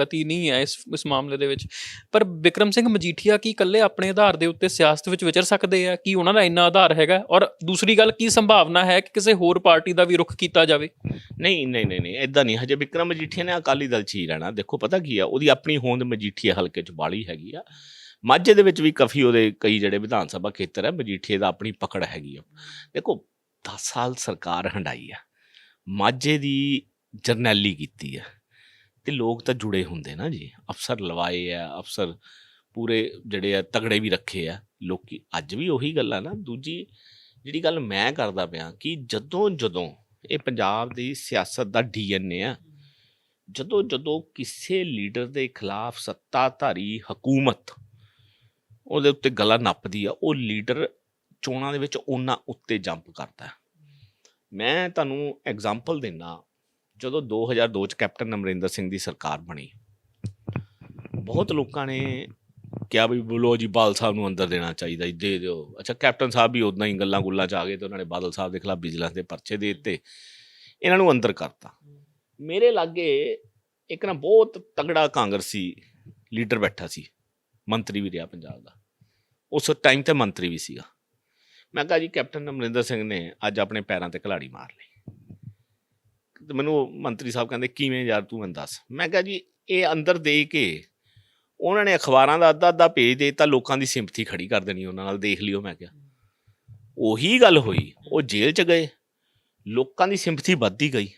ਗਤੀ ਨਹੀਂ ਹੈ ਇਸ ਇਸ ਮਾਮਲੇ ਦੇ ਵਿੱਚ। ਪਰ ਵਿਕਰਮ ਸਿੰਘ ਮਜੀਠੀਆ ਕੀ ਇਕੱਲੇ ਆਪਣੇ ਆਧਾਰ ਦੇ ਉੱਤੇ ਸਿਆਸਤ ਵਿੱਚ ਵਿਚਰ ਸਕਦੇ ਆ? ਕੀ ਉਹਨਾਂ ਦਾ ਇੰਨਾ ਆਧਾਰ ਹੈਗਾ? ਔਰ ਦੂਸਰੀ ਗੱਲ, ਕੀ ਸੰਭਾਵਨਾ ਹੈ ਕਿ ਕਿਸੇ ਹੋਰ ਪਾਰਟੀ ਦਾ ਵੀ ਰੁਖ ਕੀਤਾ ਜਾਵੇ? ਨਹੀਂ ਨਹੀਂ ਨਹੀਂ ਨਹੀਂ ਇਦਾਂ ਨਹੀਂ। ਹਜੇ ਵਿਕਰਮ ਮਜੀਠੀਆ ਨੇ ਅਕਾਲੀ ਦਲ 'ਚ ਹੀ ਰਹਿਣਾ। ਦੇਖੋ, ਪਤਾ ਕੀ ਆ? ਉਹਦੀ ਆਪਣੀ ਹੋਂਦ ਮਜੀਠੀਆ ਹਲਕੇ 'ਚ ਬਾਲੀ ਹੈਗੀ ਆ। ਮਾਝੇ ਦੇ ਵਿੱਚ ਵੀ ਕਾਫੀ ਉਹਦੇ ਕਈ ਜਿਹੜੇ ਵਿਧਾਨ ਸਭਾ ਖੇਤਰ ਹੈ ਮਜੀਠੀਏ ਦਾ ਆਪਣੀ ਪਕੜ ਹੈਗੀ ਆ। ਦੇਖੋ 10 ਸਾਲ ਸਰਕਾਰ ਹੰਡਾਈ ਆ, ਮਾਝੇ ਦੀ ਜਰਨੈਲੀ ਕੀਤੀ ਆ, ਤੇ ਲੋਕ ਤਾਂ ਜੁੜੇ ਹੁੰਦੇ ਨਾ ਜੀ, ਅਫਸਰ ਲਵਾਏ ਆ, ਅਫਸਰ ਪੂਰੇ ਜਿਹੜੇ ਆ ਤਗੜੇ ਵੀ ਰੱਖੇ ਆ, ਲੋਕੀ ਅੱਜ ਵੀ ਉਹੀ ਗੱਲ ਆ ਨਾ, ਦੂਜੀ ਜਿਹੜੀ ਗੱਲ ਮੈਂ ਕਰਦਾ ਪਿਆ ਕਿ ਜਦੋਂ ਜਦੋਂ ਇਹ ਪੰਜਾਬ ਦੀ ਸਿਆਸਤ ਦਾ ਡੀਐਨਏ ਆ, ਜਦੋਂ ਜਦੋਂ ਕਿਸੇ ਲੀਡਰ ਦੇ ਖਿਲਾਫ ਸੱਤਾਧਾਰੀ ਹਕੂਮਤ ਉਹਦੇ ਉੱਤੇ ਗਲਾ ਨੱਪਦੀ ਆ, ਉਹ ਲੀਡਰ ਚੋਣਾਂ ਦੇ ਵਿੱਚ ਉਹਨਾਂ ਉੱਤੇ ਜੰਪ ਕਰਦਾ ਮੈਂ ਤੁਹਾਨੂੰ ਐਗਜ਼ਾਮਪਲ ਦਿੰਨਾ ਜਦੋਂ 2002 ਚ ਕੈਪਟਨ ਅਮਰਿੰਦਰ ਸਿੰਘ ਦੀ ਸਰਕਾਰ ਬਣੀ, ਬਹੁਤ ਲੋਕਾਂ ਨੇ ਕਿਹਾ ਵੀ ਬੋਲੋ ਜੀ ਬਾਦਲ ਸਾਹਿਬ ਨੂੰ ਅੰਦਰ ਦੇਣਾ ਚਾਹੀਦਾ ਜੀ, ਦੇ ਦਿਓ। ਅੱਛਾ, ਕੈਪਟਨ ਸਾਹਿਬ ਵੀ ਉਦਾਂ ਹੀ ਗੱਲਾਂ ਗੁੱਲਾਂ ਚ ਆ ਗਏ ਤੇ ਉਹਨਾਂ ਨੇ ਬਾਦਲ ਸਾਹਿਬ ਦੇ ਖਿਲਾਫ ਵਿਜੀਲੈਂਸ ਦੇ ਪਰਚੇ ਦੇ ਦਿੱਤੇ। ਇਹਨਾਂ ਨੂੰ ਅੰਦਰ ਕਰਤਾ। ਮੇਰੇ ਲਾਗੇ ਇੱਕ ਨਾ ਬਹੁਤ ਤਗੜਾ ਕਾਂਗਰਸੀ ਲੀਡਰ ਬੈਠਾ ਸੀ, ਮੰਤਰੀ ਵੀ ਰਿਹਾ ਪੰਜਾਬ ਦਾ। ਉਸ ਟਾਈਮ ਤੇ ਮੰਤਰੀ ਵੀ ਸੀਗਾ। ਮੈਂ ਕਿਹਾ ਜੀ, ਕੈਪਟਨ ਅਮਰਿੰਦਰ ਸਿੰਘ ਨੇ ਅੱਜ ਆਪਣੇ ਪੈਰਾਂ ਤੇ ਖਿਲਾੜੀ ਮਾਰ ਲਈ। ਤੇ ਮੈਨੂੰ ਮੰਤਰੀ ਸਾਹਿਬ ਕਹਿੰਦੇ, ਕਿਵੇਂ ਯਾਰ ਤੂੰ ਮੈਨੂੰ ਦੱਸ? ਮੈਂ ਕਿਹਾ ਜੀ, ਇਹ ਅੰਦਰ ਦੇ ਕੇ ਉਹਨਾਂ ਨੇ ਅਖਬਾਰਾਂ ਦਾ ਅੱਧਾ ਅੱਧਾ ਪੇਜ ਦੇ ਤਾਂ ਲੋਕਾਂ ਦੀ ਸਿੰਪਥੀ ਖੜੀ ਕਰ ਦੇਣੀ ਉਹਨਾਂ ਨਾਲ, ਦੇਖ ਲਿਓ ਮੈਂ ਕਿਹਾ। ਉਹੀ ਗੱਲ ਹੋਈ, ਉਹ ਜੇਲ੍ਹ ਚ ਗਏ, ਲੋਕਾਂ ਦੀ ਸਿੰਪਥੀ ਵੱਧਦੀ ਗਈ।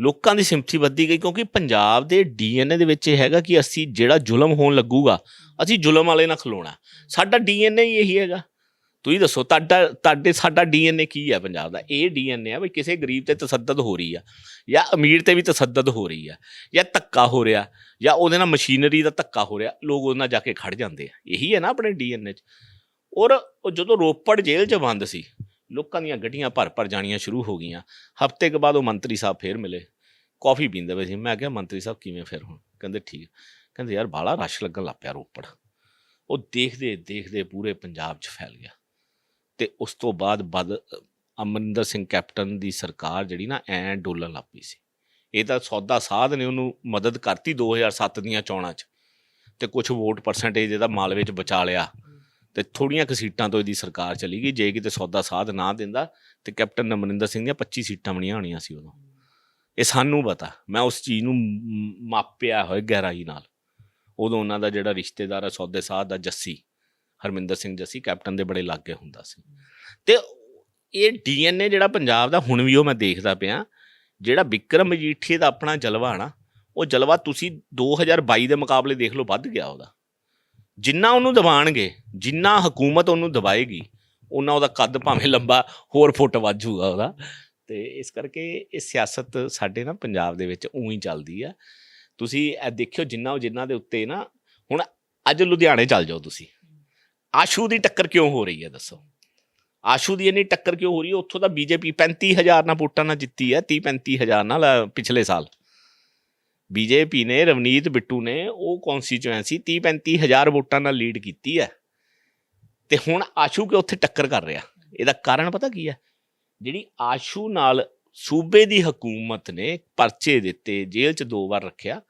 ਲੋਕਾਂ ਦੀ ਸਿੰਪਥੀ ਵੱਧਦੀ ਗਈ ਕਿਉਂਕਿ ਪੰਜਾਬ ਦੇ ਡੀਐਨਏ ਦੇ ਵਿੱਚ ਇਹ ਹੈਗਾ ਕਿ ਅਸੀਂ ਜਿਹੜਾ ਜ਼ੁਲਮ ਹੋਣ ਲੱਗੂਗਾ, ਅਸੀਂ ਜ਼ੁਲਮ ਵਾਲੇ ਨਾਲ ਖਲੋਣਾ। ਸਾਡਾ ਡੀਐਨਏ ਹੀ ਇਹੀ ਹੈਗਾ। ਤੁਸੀਂ ਦੱਸੋ, ਤੁਹਾਡਾ, ਤੁਹਾਡੇ, ਸਾਡਾ ਡੀਐਨਏ ਕੀ ਹੈ ਪੰਜਾਬ ਦਾ? ਇਹ ਡੀਐਨਏ ਆ ਵੀ ਕਿਸੇ ਗਰੀਬ ਤੇ ਤਸੱਦਦ ਹੋ ਰਹੀ ਆ, ਜਾਂ ਅਮੀਰ ਤੇ ਵੀ ਤਸੱਦਦ ਹੋ ਰਹੀ ਆ, ਜਾਂ ਧੱਕਾ ਹੋ ਰਿਹਾ, ਜਾਂ ਉਹਦੇ ਨਾਲ ਮਸ਼ੀਨਰੀ ਦਾ ਧੱਕਾ ਹੋ ਰਿਹਾ, ਲੋਕ ਉਹਦੇ ਨਾਲ ਜਾ ਕੇ ਖੜ ਜਾਂਦੇ ਆ। ਇਹੀ ਹੈ ਨਾ ਆਪਣੇ ਡੀਐਨਏ 'ਚ। ਔਰ ਉਹ ਜਦੋਂ ਰੋਪੜ ਜੇਲ੍ਹ 'ਚ ਬੰਦ ਸੀ, ਲੋਕਾਂ ਦੀਆਂ ਗੱਡੀਆਂ ਭਰ ਭਰ ਜਾਣੀਆਂ ਸ਼ੁਰੂ ਹੋ ਗਈਆਂ। ਹਫ਼ਤੇ ਕੁ ਬਾਅਦ ਉਹ ਮੰਤਰੀ ਸਾਹਿਬ ਫੇਰ ਮਿਲੇ, ਕਾਫੀ ਪੀਂਦੇ ਪਏ ਸੀ। ਮੈਂ ਕਿਹਾ, ਮੰਤਰੀ ਸਾਹਿਬ, ਕਿਵੇਂ ਫਿਰ ਹੁਣ? ਕਹਿੰਦੇ, ਠੀਕ ਕਹਿੰਦੇ, ਯਾਰ ਬਾਲਾ ਰਸ਼ ਲੱਗਣ ਲੱਗ ਪਿਆ ਰੋਪੜ। ਉਹ ਦੇਖਦੇ ਦੇਖਦੇ ਪੂਰੇ ਪੰਜਾਬ 'ਚ ਫੈਲ ਗਿਆ। ਤੇ ਉਸ ਤੋਂ ਬਾਅਦ ਬਦ ਅਮਰਿੰਦਰ ਸਿੰਘ ਕੈਪਟਨ ਦੀ ਸਰਕਾਰ ਜਿਹੜੀ ਨਾ ਐਂ ਡੋਲਣ ਲੱਗ ਪਈ ਸੀ। ਇਹ ਤਾਂ ਸੌਦਾ ਸਾਧ ਨੇ ਉਹਨੂੰ ਮਦਦ ਕਰਤੀ 2007 ਦੀਆਂ ਚੋਣਾਂ 'ਚ ਤੇ ਕੁਝ ਵੋਟ ਪਰਸੈਂਟੇਜ ਇਹਦਾ ਮਾਲਵੇ 'ਚ ਬਚਾ ਲਿਆ। ਤੇ ਥੋੜੀਆਂ ਕੁ ਸੀਟਾਂ ਤੋਂ ਇਹਦੀ ਸਰਕਾਰ ਚਲੀ ਗਈ। ਜੇ ਕਿਤੇ ਸੌਦਾ ਸਾਧ ਨਾ ਦਿੰਦਾ ਤੇ ਕੈਪਟਨ ਅਮਰਿੰਦਰ ਸਿੰਘ ਦੀਆਂ 25 ਸੀਟਾਂ ਬਣੀਆਂ ਹੋਣੀਆਂ ਸੀ ਉਦੋਂ। ਇਹ ਸਾਨੂੰ ਪਤਾ। ਮੈਂ ਉਸ ਚੀਜ਼ ਨੂੰ ਮਾਪਿਆ ਹੋਇਆ ਗਹਿਰਾਈ ਨਾਲ। ਉਦੋਂ ਉਹਨਾਂ ਦਾ ਜਿਹੜਾ ਰਿਸ਼ਤੇਦਾਰ ਹੈ ਸੌਦੇ ਸਾਧ ਦਾ ਜੱਸੀ ਹਰਮਿੰਦਰ ਸਿੰਘ ਜੱਸੀ ਕੈਪਟਨ ਦੇ ਬੜੇ ਲਾਗੇ ਹੁੰਦਾ ਸੀ। ਤੇ ਇਹ ਡੀਐਨਏ ਜਿਹੜਾ ਪੰਜਾਬ ਦਾ, ਹੁਣ ਵੀ ਉਹ ਮੈਂ ਦੇਖਦਾ ਪਿਆ, ਜਿਹੜਾ ਵਿਕਰਮ ਮਜੀਠੀਏ ਦਾ ਆਪਣਾ ਜਲਵਾ ਨਾ, ਉਹ ਜਲਵਾ ਤੁਸੀਂ 2022 ਦੇ ਮੁਕਾਬਲੇ ਦੇਖ ਲਓ, ਵੱਧ ਗਿਆ ਉਹਦਾ। ਜਿੰਨਾ ਉਹਨੂੰ ਦਬਾਣਗੇ, ਜਿੰਨਾ ਹਕੂਮਤ ਉਹਨੂੰ ਦਬਾਏਗੀ, ਉਹਨਾਂ ਉਹਦਾ ਕੱਦ ਭਾਵੇਂ ਲੰਬਾ, ਹੋਰ ਫੁੱਟ ਵੱਧ ਜਾਊਗਾ ਉਹਦਾ। ਤੇ ਇਸ ਕਰਕੇ ਇਹ ਸਿਆਸਤ ਸਾਡੇ ਨਾ ਪੰਜਾਬ ਦੇ ਵਿੱਚ ਉਹੀ ਚੱਲਦੀ ਆ। ਤੁਸੀਂ ਇਹ ਦੇਖਿਓ ਜਿੰਨਾ ਉਹ ਜਿੰਨਾ ਦੇ ਉੱਤੇ ਨਾ, ਹੁਣ ਅੱਜ ਲੁਧਿਆਣੇ ਚੱਲ ਜਾਓ ਤੁਸੀਂ। ਆਸ਼ੂ ਦੀ ਟੱਕਰ ਕਿਉਂ ਹੋ ਰਹੀ ਹੈ, ਦੱਸੋ? ਆਸ਼ੂ ਦੀ ਇੰਨੀ ਟੱਕਰ ਕਿਉਂ ਹੋ ਰਹੀ ਹੈ? ਉੱਥੋਂ ਦਾ ਬੀਜੇਪੀ 35000 ਨਾਲ ਵੋਟਾਂ ਨਾਲ ਜਿੱਤੀ ਹੈ 30 35000 ਨਾਲ ਪਿਛਲੇ ਸਾਲ। ਬੀਜੇਪੀ ਨੇ, ਰਵਨੀਤ ਬਿੱਟੂ ਨੇ, ਉਹ ਕਨਸਟੀਚੁਐਂਸੀ 30 35000 ਵੋਟਾਂ ਨਾਲ ਲੀਡ ਕੀਤੀ ਹੈ। ਤੇ ਹੁਣ ਆਸ਼ੂ ਕਿ ਉੱਥੇ ਟੱਕਰ ਕਰ ਰਿਹਾ? ਇਹਦਾ ਕਾਰਨ ਪਤਾ ਕੀ ਹੈ? ਜਿਹੜੀ ਆਸ਼ੂ ਨਾਲ ਸੂਬੇ ਦੀ ਹਕੂਮਤ ਨੇ ਪਰਚੇ ਦਿੱਤੇ, ਜੇਲ੍ਹ 'ਚ ਦੋ ਵਾਰ ਰੱਖਿਆ,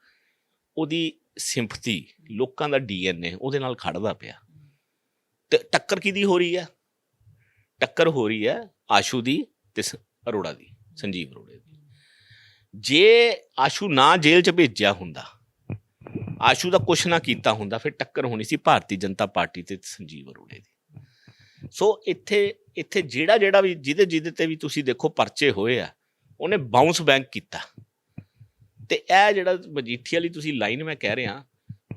ਉਹਦੀ ਸਿੰਪਥੀ, ਲੋਕਾਂ ਦਾ ਡੀਐਨਏ, ਉਹਦੇ ਨਾਲ ਖੜਦਾ ਪਿਆ। ਟੱਕਰ ਕਿਹਦੀ ਹੋ ਰਹੀ ਹੈ? ਟੱਕਰ ਹੋ ਰਹੀ ਹੈ ਆਸ਼ੂ ਦੀ ਤੇ ਸ- ਅਰੋੜਾ ਦੀ, ਸੰਜੀਵ ਅਰੋੜੇ ਦੀ। ਜੇ ਆਸ਼ੂ ਨਾ ਜੇਲ੍ਹ 'ਚ ਭੇਜਿਆ ਹੁੰਦਾ, ਆਸ਼ੂ ਦਾ ਕੁਛ ਨਾ ਕੀਤਾ ਹੁੰਦਾ, ਫਿਰ ਟੱਕਰ ਹੋਣੀ ਸੀ ਭਾਰਤੀ ਜਨਤਾ ਪਾਰਟੀ ਤੇ ਸੰਜੀਵ ਅਰੋੜੇ ਦੀ। ਸੋ ਇੱਥੇ ਇੱਥੇ ਜਿਹੜਾ ਜਿਹੜਾ ਵੀ, ਜਿਹਦੇ ਜਿਹਦੇ ਤੇ ਵੀ ਤੁਸੀਂ ਦੇਖੋ ਪਰਚੇ ਹੋਏ ਆ, ਉਹਨੇ ਬਾਉਂਸ ਬੈਂਕ ਕੀਤਾ। ਤੇ ਇਹ ਜਿਹੜਾ ਮਜੀਠੀ ਵਾਲੀ ਤੁਸੀਂ ਲਾਈਨ ਮੈਂ ਕਹਿ ਰਿਹਾ,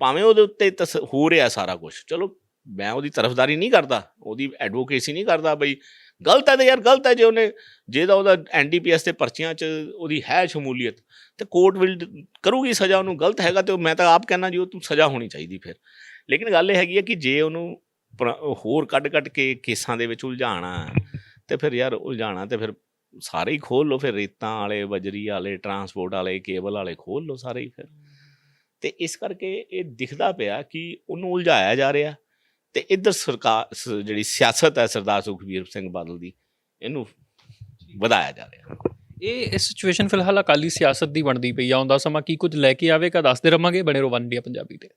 ਭਾਵੇਂ ਉਹਦੇ ਉੱਤੇ ਤਸ- ਹੋ ਰਿਹਾ ਸਾਰਾ ਕੁਝ ਚਲੋ ਮੈਂ ਉਹਦੀ ਤਰਫਦਾਰੀ ਨਹੀਂ ਕਰਦਾ, ਉਹਦੀ ਐਡਵੋਕੇਸੀ ਨਹੀਂ ਕਰਦਾ ਬਈ। ਗਲਤ ਹੈ ਤੇ ਯਾਰ ਗਲਤ ਹੈ ਜੇ ਉਹਨੇ, ਜੇ ਤਾਂ ਉਹਦਾ ਐਨਡੀਪੀਐਸ ਤੇ ਪਰਚੀਆਂ 'ਚ ਉਹਦੀ ਹੈ ਸ਼ਮੂਲੀਅਤ, ਤੇ ਕੋਰਟ ਵਿਲ ਕਰੂਗੀ ਸਜ਼ਾ ਉਹਨੂੰ, ਗਲਤ ਹੈਗਾ ਤੇ ਉਹ- ਮੈਂ ਤਾਂ ਆਪ ਕਹਿਣਾ ਜੀ ਉਹ ਤੂੰ ਸਜ਼ਾ ਹੋਣੀ ਚਾਹੀਦੀ ਫਿਰ। ਲੇਕਿਨ ਗੱਲ ਇਹ ਹੈਗੀ ਹੈ ਕਿ ਜੇ ਉਹਨੂੰ ਪੁਰਾ- ਹੋਰ ਕੱਢ ਕੱਢ ਕੇ ਕੇਸਾਂ ਦੇ ਵਿੱਚ ਉਲਝਾਣਾ ਤੇ ਫਿਰ ਯਾਰ ਉਲਝਾਣਾ ਤੇ ਫਿਰ ਸਾਰੇ ਹੀ ਖੋਲ ਲਓ ਫਿਰ, ਰੇਤਾਂ ਵਾਲੇ, ਬਜਰੀ ਵਾਲੇ, ਟਰਾਂਸਪੋਰਟ ਵਾਲੇ, ਕੇਬਲ ਵਾਲੇ ਖੋਲ ਲਓ ਸਾਰੇ ਹੀ ਫਿਰ। ਤੇ ਇਸ ਕਰਕੇ ਇਹ ਦਿਖਦਾ ਪਿਆ ਕਿ ਉਹਨੂੰ ਉਲਝਾਇਆ ਜਾ ਰਿਹਾ। ਤੇ ਇੱਧਰ ਸਰਕਾਰ ਜਿਹੜੀ ਸਿਆਸਤ ਹੈ ਸਰਦਾਰ ਸੁਖਬੀਰ ਸਿੰਘ ਬਾਦਲ ਦੀ, ਇਹਨੂੰ ਵਧਾਇਆ ਜਾ ਰਿਹਾ। ਇਹ ਇਹ ਸਿਚੁਏਸ਼ਨ ਫਿਲਹਾਲ ਅਕਾਲੀ ਸਿਆਸਤ ਦੀ ਬਣਦੀ ਪਈ ਆ ਆਉਂਦਾ ਸਮਾਂ ਕੀ ਕੁਝ ਲੈ ਕੇ ਆਵੇਗਾ, ਦੱਸਦੇ ਰਵਾਂਗੇ, ਬਣੇ ਰਹੋ ਵਨ ਇੰਡੀਆ ਪੰਜਾਬੀ ਤੇ।